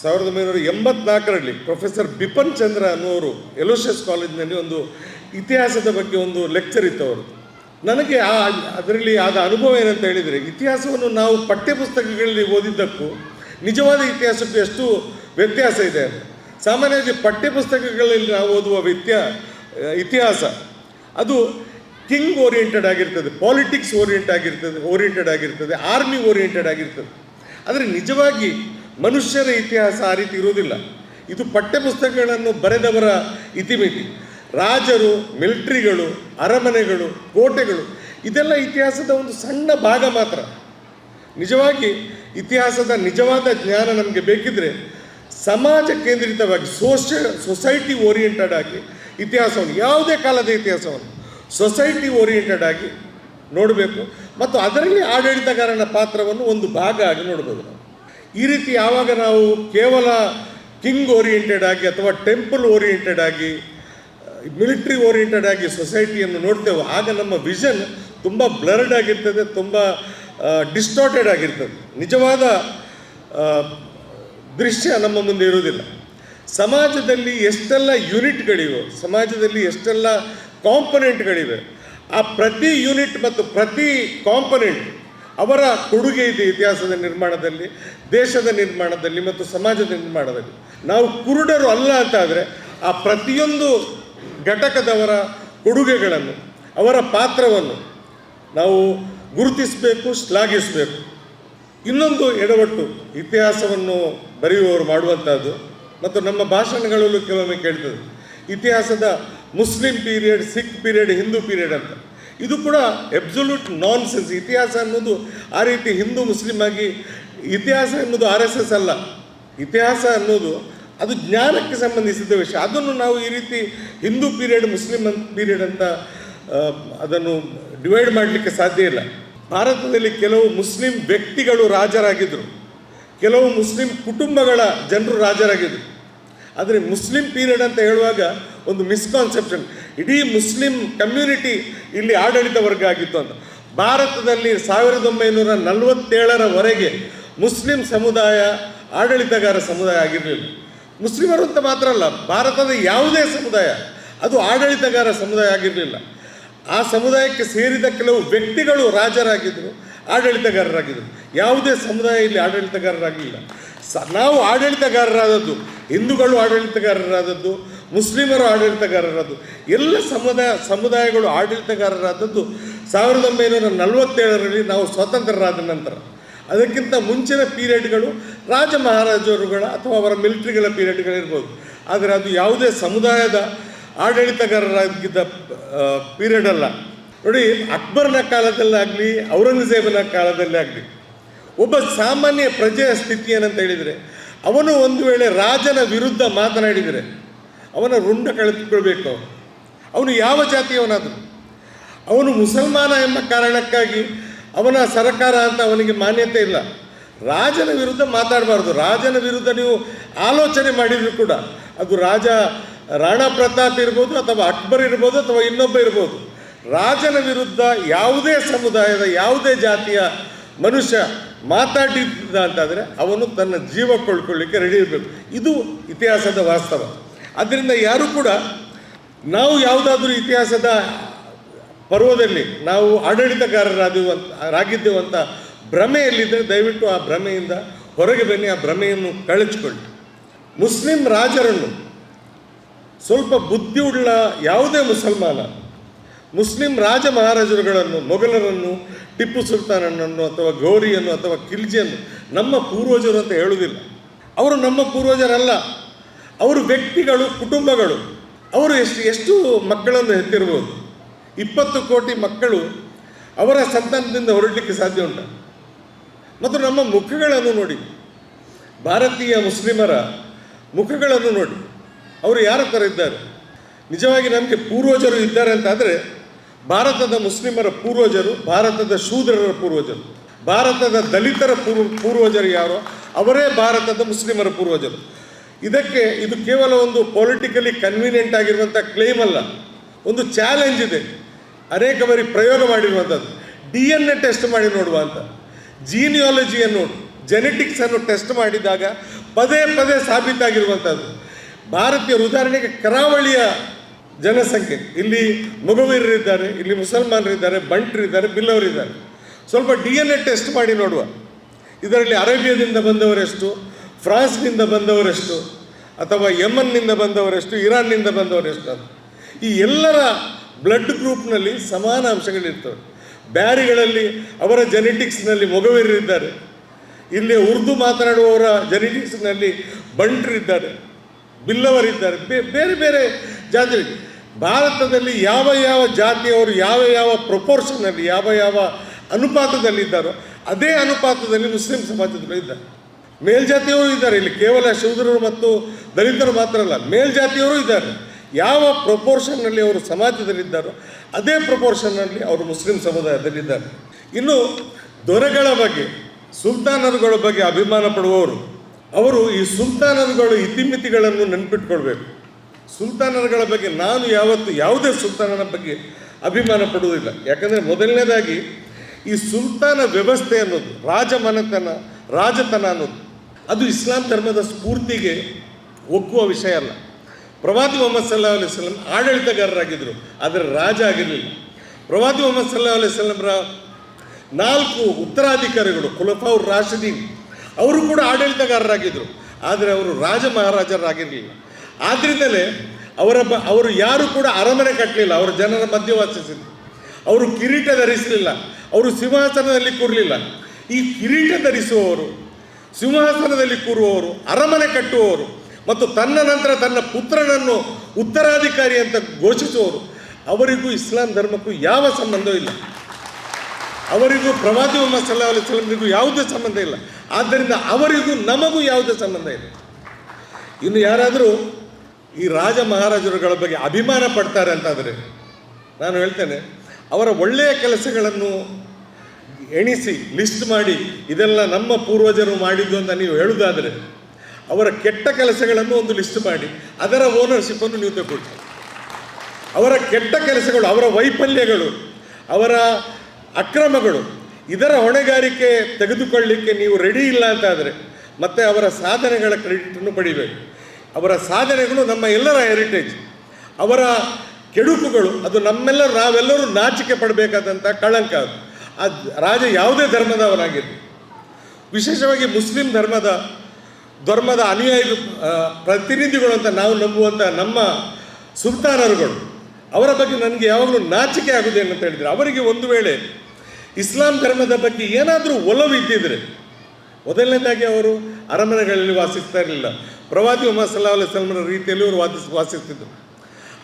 ಸಾವಿರದ ಒಂಬೈನೂರ ಎಂಬತ್ನಾಲ್ಕರಲ್ಲಿ ಪ್ರೊಫೆಸರ್ ಬಿಪನ್ ಚಂದ್ರ ಅನ್ನುವರು ಎಲೋಷಿಯಸ್ ಕಾಲೇಜಿನಲ್ಲಿ ಒಂದು ಇತಿಹಾಸದ ಬಗ್ಗೆ ಒಂದು ಲೆಕ್ಚರ್ ಇತ್ತು ಅವರು ನನಗೆ ಆ ಅದರಲ್ಲಿ ಆದ ಅನುಭವ ಏನಂತ ಹೇಳಿದರೆ, ಇತಿಹಾಸವನ್ನು ನಾವು ಪಠ್ಯಪುಸ್ತಕಗಳಲ್ಲಿ ಓದಿದ್ದಕ್ಕೂ ನಿಜವಾದ ಇತಿಹಾಸಕ್ಕೂ ಎಷ್ಟು ವ್ಯತ್ಯಾಸ ಇದೆ ಅಂತ. ಸಾಮಾನ್ಯವಾಗಿ ಪಠ್ಯಪುಸ್ತಕಗಳಲ್ಲಿ ನಾವು ಓದುವ ವ್ಯತ್ಯ, ಇತಿಹಾಸ, ಅದು ಕಿಂಗ್ ಓರಿಯೆಂಟೆಡ್ ಆಗಿರ್ತದೆ, ಪಾಲಿಟಿಕ್ಸ್ ಓರಿಯೆಂಟ್ ಆಗಿರ್ತದೆ, ಓರಿಯೆಂಟೆಡ್ ಆಗಿರ್ತದೆ, ಆರ್ಮಿ ಓರಿಯೆಂಟೆಡ್ ಆಗಿರ್ತದೆ. ಆದರೆ ನಿಜವಾಗಿ ಮನುಷ್ಯರ ಇತಿಹಾಸ ಆ ರೀತಿ ಇರುವುದಿಲ್ಲ. ಇದು ಪಠ್ಯಪುಸ್ತಕಗಳನ್ನು ಬರೆದವರ ಇತಿಮಿತಿ. ರಾಜರು, ಮಿಲಿಟ್ರಿಗಳು, ಅರಮನೆಗಳು, ಕೋಟೆಗಳು, ಇದೆಲ್ಲ ಇತಿಹಾಸದ ಒಂದು ಸಣ್ಣ ಭಾಗ ಮಾತ್ರ. ನಿಜವಾಗಿ ಇತಿಹಾಸದ ನಿಜವಾದ ಜ್ಞಾನ ನಮಗೆ ಬೇಕಿದ್ರೆ ಸಮಾಜ ಕೇಂದ್ರಿತವಾಗಿ ಸೋಷ ಸೊಸೈಟಿ ಓರಿಯೆಂಟೆಡ್ ಆಗಿ ಇತಿಹಾಸವನ್ನು, ಯಾವುದೇ ಕಾಲದ ಇತಿಹಾಸವನ್ನು. ಸೊಸೈಟಿ ಓರಿಯೆಂಟೆಡ್ ಆಗಿ ನೋಡಬೇಕು. ಮತ್ತು ಅದರಲ್ಲಿ ಆಡಳಿತಗಾರನ ಪಾತ್ರವನ್ನು ಒಂದು ಭಾಗ ಆಗಿ ನೋಡ್ಬೋದು ನಾವು. ಈ ರೀತಿ ಯಾವಾಗ ನಾವು ಕೇವಲ ಕಿಂಗ್ ಓರಿಯೆಂಟೆಡ್ ಆಗಿ ಅಥವಾ ಟೆಂಪಲ್ ಓರಿಯೆಂಟೆಡ್ ಆಗಿ ಮಿಲಿಟ್ರಿ ಓರಿಯೆಂಟೆಡ್ ಆಗಿ ಸೊಸೈಟಿಯನ್ನು ನೋಡ್ತೇವೆ, ಆಗ ನಮ್ಮ ವಿಷನ್ ತುಂಬ ಬ್ಲರ್ಡ್ ಆಗಿರ್ತದೆ, ತುಂಬ ಡಿಸ್ಟಾರ್ಟೆಡ್ ಆಗಿರ್ತದೆ. ನಿಜವಾದ ದೃಶ್ಯ ನಮ್ಮ ಮುಂದೆ ಇರುವುದಿಲ್ಲ. ಸಮಾಜದಲ್ಲಿ ಎಷ್ಟೆಲ್ಲ ಯೂನಿಟ್ಗಳಿವೆ ಸಮಾಜದಲ್ಲಿ ಎಷ್ಟೆಲ್ಲ ಕಾಂಪೊನೆಂಟ್ಗಳಿವೆ. ಆ ಪ್ರತಿ ಯೂನಿಟ್ ಮತ್ತು ಪ್ರತಿ ಕಾಂಪೊನೆಂಟ್ ಅವರ ಕೊಡುಗೆ ಇದೆ ಇತಿಹಾಸದ ನಿರ್ಮಾಣದಲ್ಲಿ, ದೇಶದ ನಿರ್ಮಾಣದಲ್ಲಿ ಮತ್ತು ಸಮಾಜದ ನಿರ್ಮಾಣದಲ್ಲಿ. ನಾವು ಕುರುಡರು ಅಲ್ಲ ಅಂತಾದರೆ ಆ ಪ್ರತಿಯೊಂದು ಘಟಕದವರ ಕೊಡುಗೆಗಳನ್ನು, ಅವರ ಪಾತ್ರವನ್ನು ನಾವು ಗುರುತಿಸಬೇಕು, ಶ್ಲಾಘಿಸಬೇಕು. ಇನ್ನೊಂದು ಎಡವಟ್ಟು ಇತಿಹಾಸವನ್ನು ಬರೆಯುವವರು ಮಾಡುವಂಥದ್ದು ಮತ್ತು ನಮ್ಮ ಭಾಷಣಗಳಲ್ಲೂ ಕೆಲವೊಮ್ಮೆ ಕೇಳ್ತದೆ. ಇತಿಹಾಸದ Muslim period, Sikh period, Hindu period ಅಂತ. ಇದು ಕೂಡ ಎಬ್ಸೊಲ್ಯೂಟ್ ನಾನ್ ಸೆನ್ಸ್ ಇತಿಹಾಸ ಅನ್ನೋದು ಆ ರೀತಿ ಹಿಂದೂ ಮುಸ್ಲಿಂ ಆಗಿ, ಇತಿಹಾಸ ಅನ್ನೋದು ಆರ್ ಎಸ್ ಎಸ್ ಅಲ್ಲ. ಇತಿಹಾಸ ಅನ್ನೋದು ಅದು ಜ್ಞಾನಕ್ಕೆ ಸಂಬಂಧಿಸಿದ ವಿಷಯ. ಅದನ್ನು ನಾವು ಈ ರೀತಿ ಹಿಂದೂ ಪೀರಿಯಡ್, ಮುಸ್ಲಿಂ ಪೀರಿಯಡ್ ಅಂತ ಅದನ್ನು ಡಿವೈಡ್ ಮಾಡಲಿಕ್ಕೆ ಸಾಧ್ಯ ಇಲ್ಲ. ಭಾರತದಲ್ಲಿ ಕೆಲವು ಮುಸ್ಲಿಂ ವ್ಯಕ್ತಿಗಳು ರಾಜರಾಗಿದ್ದರು ಕೆಲವು ಮುಸ್ಲಿಂ ಕುಟುಂಬಗಳ ಜನರು ರಾಜರಾಗಿದ್ದರು ಆದರೆ ಮುಸ್ಲಿಂ ಪೀರಿಯಡ್ ಅಂತ ಹೇಳುವಾಗ ಒಂದು ಮಿಸ್ಕಾನ್ಸೆಪ್ಷನ್ ಇಡೀ ಮುಸ್ಲಿಂ ಕಮ್ಯುನಿಟಿ ಇಲ್ಲಿ ಆಡಳಿತ ವರ್ಗ ಆಗಿತ್ತು ಅಂತ. ಭಾರತದಲ್ಲಿ ಸಾವಿರದ ಒಂಬೈನೂರ ನಲವತ್ತೇಳರವರೆಗೆ ಮುಸ್ಲಿಂ ಸಮುದಾಯ, ಆಡಳಿತಗಾರ ಸಮುದಾಯ ಆಗಿರಲಿಲ್ಲ. ಮುಸ್ಲಿಮರು ಅಂತ ಮಾತ್ರ ಅಲ್ಲ, ಭಾರತದ ಯಾವುದೇ ಸಮುದಾಯ, ಅದು ಆಡಳಿತಗಾರ ಸಮುದಾಯ ಆಗಿರಲಿಲ್ಲ. ಆ ಸಮುದಾಯಕ್ಕೆ ಸೇರಿದ ಕೆಲವು ವ್ಯಕ್ತಿಗಳು ರಾಜರಾಗಿದ್ದರು ಆಡಳಿತಗಾರರಾಗಿದ್ದರು ಯಾವುದೇ ಸಮುದಾಯ ಇಲ್ಲಿ ಆಡಳಿತಗಾರರಾಗಲಿಲ್ಲ ನಾವು ಆಡಳಿತಗಾರರಾದದ್ದು, ಹಿಂದೂಗಳು ಆಡಳಿತಗಾರರಾದದ್ದು, ಮುಸ್ಲಿಮರು ಆಡಳಿತಗಾರರಾದದ್ದು, ಎಲ್ಲ ಸಮುದಾಯ, ಸಮುದಾಯಗಳು ಆಡಳಿತಗಾರರಾದದ್ದು ಸಾವಿರದ ಒಂಬೈನೂರ ನಲವತ್ತೇಳರಲ್ಲಿ ನಾವು ಸ್ವತಂತ್ರರಾದ ನಂತರ. ಅದಕ್ಕಿಂತ ಮುಂಚಿನ ಪೀರಿಯಡ್ಗಳು ರಾಜ ಮಹಾರಾಜರುಗಳ ಅಥವಾ ಅವರ ಮಿಲಿಟ್ರಿಗಳ ಪೀರಿಯಡ್ಗಳಿರ್ಬೋದು. ಆದರೆ ಅದು ಯಾವುದೇ ಸಮುದಾಯದ ಆಡಳಿತಗಾರರಾಗಿದ್ದ ಪೀರಿಯಡ್ ಅಲ್ಲ. ನೋಡಿ, ಅಕ್ಬರ್ನ ಕಾಲದಲ್ಲಾಗಲಿ, ಔರಂಗಜೇಬನ ಕಾಲದಲ್ಲೇ ಆಗಲಿ ಒಬ್ಬ ಸಾಮಾನ್ಯ ಪ್ರಜೆಯ ಸ್ಥಿತಿ ಏನಂತ ಹೇಳಿದರೆ, ಅವನು ಒಂದು ವೇಳೆ ರಾಜನ ವಿರುದ್ಧ ಮಾತನಾಡಿದರೆ, ಅವನ ರುಂಡ ಕಳೆದುಕೊಳ್ಬೇಕು. ಅವನು ಯಾವ ಜಾತಿಯವನಾದರೂ. ಅವನು ಮುಸಲ್ಮಾನ ಎಂಬ ಕಾರಣಕ್ಕಾಗಿ ಅವನ ಸರಕಾರ ಅಂತ ಅವನಿಗೆ ಮಾನ್ಯತೆ ಇಲ್ಲ. ರಾಜನ ವಿರುದ್ಧ ಮಾತಾಡಬಾರ್ದು. ರಾಜನ ವಿರುದ್ಧ ನೀವು ಆಲೋಚನೆ ಮಾಡಿದರೂ ಕೂಡ, ಅದು ರಾಜ, ರಾಣಾ ಪ್ರತಾಪ್ ಇರ್ಬೋದು ಅಥವಾ ಅಕ್ಬರ್ ಇರ್ಬೋದು ಅಥವಾ ಇನ್ನೊಬ್ಬ ಇರ್ಬೋದು. ರಾಜನ ವಿರುದ್ಧ ಯಾವುದೇ ಸಮುದಾಯದ, ಯಾವುದೇ ಜಾತಿಯ ಮನುಷ್ಯ ಮಾತಾಡಿದ್ದ ಅಂತಾದರೆ ಅವನು ತನ್ನ ಜೀವ ಕೊಳ್ಕೊಳ್ಳಿಕ್ಕೆ ರೆಡಿ ಇರಬೇಕು. ಇದು ಇತಿಹಾಸದ ವಾಸ್ತವ. ಆದ್ದರಿಂದ ಯಾರು ಕೂಡ ನಾವು ಯಾವುದಾದ್ರೂ ಇತಿಹಾಸದ ಪರ್ವದಲ್ಲಿ ನಾವು ಆಡಳಿತಗಾರರಾದೆವು ಭ್ರಮೆಯಲ್ಲಿದ್ದರೆ ದಯವಿಟ್ಟು ಆ ಭ್ರಮೆಯಿಂದ ಹೊರಗೆ ಬನ್ನಿ, ಆ ಭ್ರಮೆಯನ್ನು ಕಳಚಿಕೊಳ್ಳಿ. ಮುಸ್ಲಿಂ ರಾಜರನ್ನು ಸ್ವಲ್ಪ ಬುದ್ಧಿ ಉಳ್ಳ ಯಾವುದೇ ಮುಸಲ್ಮಾನ ಮುಸ್ಲಿಂ ರಾಜ ಮಹಾರಾಜರುಗಳನ್ನು ಮೊಘಲರನ್ನು, ಟಿಪ್ಪು ಸುಲ್ತಾನನನ್ನು ಅಥವಾ ಗೌರಿಯನ್ನು ಅಥವಾ ಖಿಲ್ಜಿಯನ್ನು ನಮ್ಮ ಪೂರ್ವಜರು ಅಂತ ಹೇಳುವುದಿಲ್ಲ. ಅವರು ನಮ್ಮ ಪೂರ್ವಜರಲ್ಲ. ಅವರು ವ್ಯಕ್ತಿಗಳು, ಕುಟುಂಬಗಳು. ಅವರು ಎಷ್ಟು ಎಷ್ಟು ಮಕ್ಕಳನ್ನು ಹೆತ್ತಿರ್ಬೋದು ಇಪ್ಪತ್ತು ಕೋಟಿ ಮಕ್ಕಳು ಅವರ ಸಂತಾನದಿಂದ ಹೊರಡಲಿಕ್ಕೆ ಸಾಧ್ಯ ಉಂಟ? ಮತ್ತು ನಮ್ಮ ಮುಖಗಳನ್ನು ನೋಡಿ. ಭಾರತೀಯ ಮುಸ್ಲಿಮರ ಮುಖಗಳನ್ನು ನೋಡಿ. ಅವರು ಯಾರ ಥರ ಇದ್ದಾರೆ? ನಿಜವಾಗಿ ನಮಗೆ ಪೂರ್ವಜರು ಇದ್ದಾರೆ ಅಂತಾದರೆ ಭಾರತದ ಮುಸ್ಲಿಮರ ಪೂರ್ವಜರು, ಭಾರತದ ಶೂದ್ರರ ಪೂರ್ವಜರು, ಭಾರತದ ದಲಿತರ ಪೂರ್ವ, ಪೂರ್ವಜರು ಯಾರೋ, ಅವರೇ ಭಾರತದ ಮುಸ್ಲಿಮರ ಪೂರ್ವಜರು. ಇದಕ್ಕೆ ಇದು ಕೇವಲ ಒಂದು ಪೊಲಿಟಿಕಲಿ ಕನ್ವೀನಿಯೆಂಟ್ ಆಗಿರುವಂಥ ಕ್ಲೇಮ್ ಅಲ್ಲ. ಒಂದು ಚಾಲೆಂಜ್ ಇದೆ. ಅನೇಕ ಬಾರಿ ಪ್ರಯೋಗ ಮಾಡಿರುವಂಥದ್ದು ಡಿ ಎನ್ ಎ ಟೆಸ್ಟ್ ಮಾಡಿ ನೋಡುವ ಅಂತ. ಜೀನಿಯಾಲಜಿಯನ್ನು ಜೆನೆಟಿಕ್ಸನ್ನು ಟೆಸ್ಟ್ ಮಾಡಿದಾಗ ಪದೇ ಪದೇ ಸಾಬೀತಾಗಿರುವಂಥದ್ದು ಭಾರತೀಯರು ಉದಾಹರಣೆಗೆ ಕರಾವಳಿಯ ಜನಸಂಖ್ಯೆ. ಇಲ್ಲಿ ಮೊಗವೀರರಿದ್ದಾರೆ ಇಲ್ಲಿ ಮುಸಲ್ಮಾನರಿದ್ದಾರೆ, ಬಂಟರಿದ್ದಾರೆ ಬಿಲ್ಲವರಿದ್ದಾರೆ ಸ್ವಲ್ಪ ಡಿ ಎನ್ ಎ ಟೆಸ್ಟ್ ಮಾಡಿ ನೋಡುವ. ಇದರಲ್ಲಿ ಅರೇಬಿಯಾದಿಂದ ಬಂದವರೆಷ್ಟು, ಫ್ರಾನ್ಸ್ನಿಂದ ಬಂದವರೆಷ್ಟು, ಅಥವಾ ಯಮನ್ನಿಂದ ಬಂದವರೆಷ್ಟು, ಇರಾನ್ನಿಂದ ಬಂದವರೆಷ್ಟು ಅಂತ. ಈ ಎಲ್ಲರ ಬ್ಲಡ್ ಗ್ರೂಪ್ನಲ್ಲಿ ಸಮಾನ ಅಂಶಗಳಿರ್ತವೆ. ಬ್ಯಾರಿಗಳಲ್ಲಿ ಅವರ ಜೆನೆಟಿಕ್ಸ್ನಲ್ಲಿ ಮೊಗವೀರರಿದ್ದಾರೆ ಇಲ್ಲಿ ಉರ್ದು ಮಾತನಾಡುವವರ ಜೆನೆಟಿಕ್ಸ್ನಲ್ಲಿ ಬಂಟರಿದ್ದಾರೆ. ಬಿಲ್ಲವರಿದ್ದಾರೆ. ಬೇರೆ ಬೇರೆ ಜಾತಿ ಭಾರತದಲ್ಲಿ ಯಾವ ಯಾವ ಜಾತಿಯವರು ಯಾವ ಯಾವ ಪ್ರೊಪೋರ್ಷನಲ್ಲಿ ಯಾವ ಯಾವ ಅನುಪಾತದಲ್ಲಿದ್ದಾರೋ ಅದೇ ಅನುಪಾತದಲ್ಲಿ ಮುಸ್ಲಿಂ ಸಮಾಜದಲ್ಲೂ ಇದ್ದಾರೆ. ಮೇಲ್ಜಾತಿಯವರು ಇದ್ದಾರೆ. ಇಲ್ಲಿ ಕೇವಲ ಶೂದ್ರರು ಮತ್ತು ದಲಿತರು ಮಾತ್ರ ಅಲ್ಲ, ಮೇಲ್ಜಾತಿಯವರು ಇದ್ದಾರೆ. ಯಾವ ಪ್ರಪೋರ್ಷನ್ನಲ್ಲಿ ಅವರು ಸಮಾಜದಲ್ಲಿದ್ದಾರೋ ಅದೇ ಪ್ರಪೋರ್ಷನ್ನಲ್ಲಿ ಅವರು ಮುಸ್ಲಿಂ ಸಮುದಾಯದಲ್ಲಿದ್ದಾರೆ. ಇನ್ನು ದೊರೆಗಳ ಬಗ್ಗೆ, ಸುಲ್ತಾನರುಗಳ ಬಗ್ಗೆ ಅಭಿಮಾನ ಪಡುವವರು ಅವರು ಈ ಸುಲ್ತಾನರುಗಳು ಇತಿಮಿತಿಗಳನ್ನು ನೆನಪಿಟ್ಕೊಳ್ಬೇಕು. ಸುಲ್ತಾನರುಗಳ ಬಗ್ಗೆ ನಾನು ಯಾವತ್ತು ಯಾವುದೇ ಸುಲ್ತಾನನ ಬಗ್ಗೆ ಅಭಿಮಾನ ಪಡುವುದಿಲ್ಲ. ಯಾಕಂದರೆ ಮೊದಲನೇದಾಗಿ ಈ ಸುಲ್ತಾನ ವ್ಯವಸ್ಥೆ ಅನ್ನೋದು, ರಾಜಮನೆತನ, ರಾಜತನ ಅನ್ನೋದು, ಅದು ಇಸ್ಲಾಂ ಧರ್ಮದ ಸ್ಫೂರ್ತಿಗೆ ಒಕ್ಕುವ ವಿಷಯ ಅಲ್ಲ. ಪ್ರವಾದಿ ಮೊಹಮ್ಮದ್ ಸಲ್ಲಾ ಅಲೈಹಿ ವಸಲ್ಲಂ ಆಡಳಿತಗಾರರಾಗಿದ್ದರು ಆದರೆ ರಾಜ ಆಗಿರಲಿಲ್ಲ. ಪ್ರವಾದಿ ಮೊಹಮ್ಮದ್ ಸಲ್ಲಾ ಅಲೈಹಿ ಸ್ವಲಂರ ನಾಲ್ಕು ಉತ್ತರಾಧಿಕಾರಿಗಳು ಖುಲಫಾউರ್ ರಾಶಿದೀನ್ ಅವರು ಕೂಡ ಆಡಳಿತಗಾರರಾಗಿದ್ದರು ಆದರೆ ಅವರು ರಾಜ ಮಹಾರಾಜರಾಗಿರಲಿಲ್ಲ. ಆದ್ದರಿಂದಲೇ ಅವರ ಬ ಅವರು ಯಾರು ಕೂಡ ಅರಮನೆ ಕಟ್ಟಲಿಲ್ಲ ಅವರ ಜನರ ಮಧ್ಯ ವಾಸಿಸಿದ್ರು. ಅವರು ಕಿರೀಟ ಧರಿಸಲಿಲ್ಲ. ಅವರು ಸಿಂಹಾಸನದಲ್ಲಿ ಕೂರಲಿಲ್ಲ. ಈ ಕಿರೀಟ ಧರಿಸುವವರು, ಸಿಂಹಾಸನದಲ್ಲಿ ಕೂರುವವರು, ಅರಮನೆ ಕಟ್ಟುವವರು ಮತ್ತು ತನ್ನ ನಂತರ ತನ್ನ ಪುತ್ರನನ್ನು ಉತ್ತರಾಧಿಕಾರಿ ಅಂತ ಘೋಷಿಸುವವರು, ಅವರಿಗೂ ಇಸ್ಲಾಂ ಧರ್ಮಕ್ಕೂ ಯಾವ ಸಂಬಂಧವೂ ಇಲ್ಲ. ಅವರಿಗೂ ಪ್ರವಾದಿ ಮೊಹಮ್ಮದ್ ಸಲ್ಲಾ ಅಲಿ ವಸಲ್ಲಂರಿಗೂ ಯಾವುದೇ ಸಂಬಂಧ ಇಲ್ಲ. ಆದ್ದರಿಂದ ಅವರಿಗೂ ನಮಗೂ ಯಾವುದೇ ಸಂಬಂಧ ಇಲ್ಲ. ಇನ್ನು ಯಾರಾದರೂ ಈ ರಾಜ ಮಹಾರಾಜರುಗಳ ಬಗ್ಗೆ ಅಭಿಮಾನ ಪಡ್ತಾರೆ ಅಂತಾದರೆ ನಾನು ಹೇಳ್ತೇನೆ, ಅವರ ಒಳ್ಳೆಯ ಕೆಲಸಗಳನ್ನು ಎಣಿಸಿ, ಲಿಸ್ಟ್ ಮಾಡಿ, ಇದೆಲ್ಲ ನಮ್ಮ ಪೂರ್ವಜರು ಮಾಡಿದ್ದು ಅಂತ ನೀವು ಹೇಳುವುದಾದರೆ ಅವರ ಕೆಟ್ಟ ಕೆಲಸಗಳನ್ನು ಒಂದು ಲಿಸ್ಟ್ ಮಾಡಿ, ಅದರ ಓನರ್ಶಿಪ್ಪನ್ನು ನೀವು ತಗೊಳ್ತೀರಿ ಅವರ ಕೆಟ್ಟ ಕೆಲಸಗಳು, ಅವರ ವೈಫಲ್ಯಗಳು, ಅವರ ಅಕ್ರಮಗಳು. ಇದರ ಹೊಣೆಗಾರಿಕೆ ತೆಗೆದುಕೊಳ್ಳಿಕ್ಕೆ ನೀವು ರೆಡಿ ಇಲ್ಲ ಅಂತಾದರೆ ಮತ್ತೆ ಅವರ ಸಾಧನೆಗಳ ಕ್ರೆಡಿಟನ್ನು ಪಡಿಬೇಕು. ಅವರ ಸಾಧನೆಗಳು ನಮ್ಮ ಎಲ್ಲರ ಹೆರಿಟೇಜ್ ಅವರ ಕೆಡುಕುಗಳು, ಅದು ನಮ್ಮೆಲ್ಲರೂ ನಾವೆಲ್ಲರೂ ನಾಚಿಕೆ ಪಡಬೇಕಾದಂಥ ಕಳಂಕ ಅದು. ಆ ರಾಜ ಯಾವುದೇ ಧರ್ಮದವನಾಗಿರಲಿ. ವಿಶೇಷವಾಗಿ ಮುಸ್ಲಿಂ ಧರ್ಮದ ಧರ್ಮದ ಅನುಯಾಯಿ ಪ್ರತಿನಿಧಿಗಳು ಅಂತ ನಾವು ನಂಬುವಂಥ ನಮ್ಮ ಸುಲ್ತಾನರುಗಳು, ಅವರ ಬಗ್ಗೆ ನನಗೆ ಯಾವಾಗಲೂ ನಾಚಿಕೆ ಆಗುವುದೇನು ಅಂತ ಹೇಳಿದರೆ. ಅವರಿಗೆ ಒಂದು ವೇಳೆ ಇಸ್ಲಾಂ ಧರ್ಮದ ಬಗ್ಗೆ ಏನಾದರೂ ಒಲವು ಇದ್ದಿದ್ರೆ ಮೊದಲನೇದಾಗಿ ಅವರು ಅರಮನೆಗಳಲ್ಲಿ ವಾಸಿಸ್ತಾ ಇರಲಿಲ್ಲ. ಪ್ರವಾದಿ ಮೊಹಮ್ಮದ್ ಸಲ್ಲಾ ಅಲೈಹಿ ಸಲ್ಮನ ರೀತಿಯಲ್ಲಿ ಅವರು ವಾದಿಸ್ ವಾಸಿಸ್ತಿದ್ದರು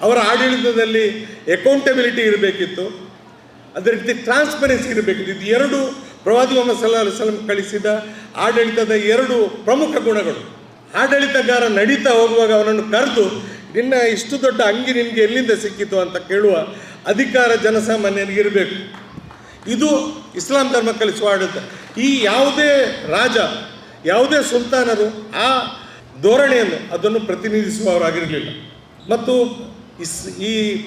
ಅವರ ಆಡಳಿತದಲ್ಲಿ ಅಕೌಂಟಬಿಲಿಟಿ ಇರಬೇಕಿತ್ತು. ಅದೇ ರೀತಿ ಟ್ರಾನ್ಸ್ಪರೆನ್ಸಿ ಇರಬೇಕಿತ್ತು. ಇದು ಎರಡು ಪ್ರವಾದಿ ಮೊಹಮ್ಮದ್ ಸಲ್ಲಾ ಅಲೈಹಿ ವಸಲ್ಲಂ ಕಳಿಸಿದ ಆಡಳಿತದ ಎರಡು ಪ್ರಮುಖ ಗುಣಗಳು. ಆಡಳಿತಗಾರ ನಡೀತಾ ಹೋಗುವಾಗ ಅವನನ್ನು ಕರೆದು, ನಿನ್ನ ಇಷ್ಟು ದೊಡ್ಡ ಅಂಗಿ ನಿನಗೆ ಎಲ್ಲಿಂದ ಸಿಕ್ಕಿತು ಅಂತ ಕೇಳುವ ಅಧಿಕಾರ ಜನಸಾಮಾನ್ಯನಿಗೆ ಇರಬೇಕು. ಇದು ಇಸ್ಲಾಂ ಧರ್ಮ ಕಲಿಸುವ ಆಡಳಿತ ಈ ಯಾವುದೇ ರಾಜ, ಯಾವುದೇ ಸುಲ್ತಾನರು ಆ ಧೋರಣೆಯನ್ನು ಅದನ್ನು ಪ್ರತಿನಿಧಿಸುವವರಾಗಿರಲಿಲ್ಲ. ಮತ್ತು ಇಸ್, ಈ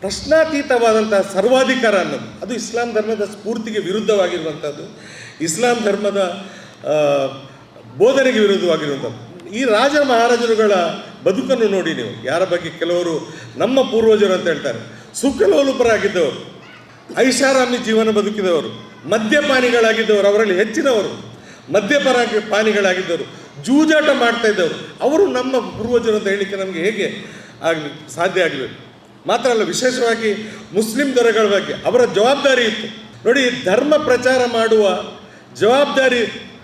ಪ್ರಶ್ನಾತೀತವಾದಂಥ ಸರ್ವಾಧಿಕಾರ ಅನ್ನೋದು, ಅದು ಇಸ್ಲಾಂ ಧರ್ಮದ ಸ್ಫೂರ್ತಿಗೆ ವಿರುದ್ಧವಾಗಿರುವಂಥದ್ದು, ಇಸ್ಲಾಂ ಧರ್ಮದ ಬೋಧನೆಗೆ ವಿರುದ್ಧವಾಗಿರುವಂಥದ್ದು. ಈ ರಾಜ ಮಹಾರಾಜರುಗಳ ಬದುಕನ್ನು ನೋಡಿ ನೀವು. ಯಾರ ಬಗ್ಗೆ ಕೆಲವರು ನಮ್ಮ ಪೂರ್ವಜರು ಅಂತ ಹೇಳ್ತಾರೆ. ಸುಖಲೋಲುಪರಾಗಿದ್ದವರು. ಐಷಾರಾಮಿ ಜೀವನ ಬದುಕಿದವರು, ಮದ್ಯಪಾನಿಗಳಾಗಿದ್ದವರು, ಅವರಲ್ಲಿ ಹೆಚ್ಚಿನವರು ಮದ್ಯಪರ ಪಾನಿಗಳಾಗಿದ್ದವರು, ಜೂಜಾಟ ಮಾಡ್ತಾ ಇದ್ದವರು. ಅವರು ನಮ್ಮ ಪೂರ್ವಜರು ಅಂತ ಹೇಳಿಕೆ ನಮಗೆ ಹೇಗೆ ಆಗಲಿ, ಸಾಧ್ಯ ಆಗಬೇಕು ಮಾತ್ರ ಅಲ್ಲ, ವಿಶೇಷವಾಗಿ ಮುಸ್ಲಿಂ ದೊರೆಗಳ ಬಗ್ಗೆ ಅವರ ಜವಾಬ್ದಾರಿ ಇತ್ತು. ನೋಡಿ, ಧರ್ಮ ಪ್ರಚಾರ ಮಾಡುವ ಜವಾಬ್ದಾರಿ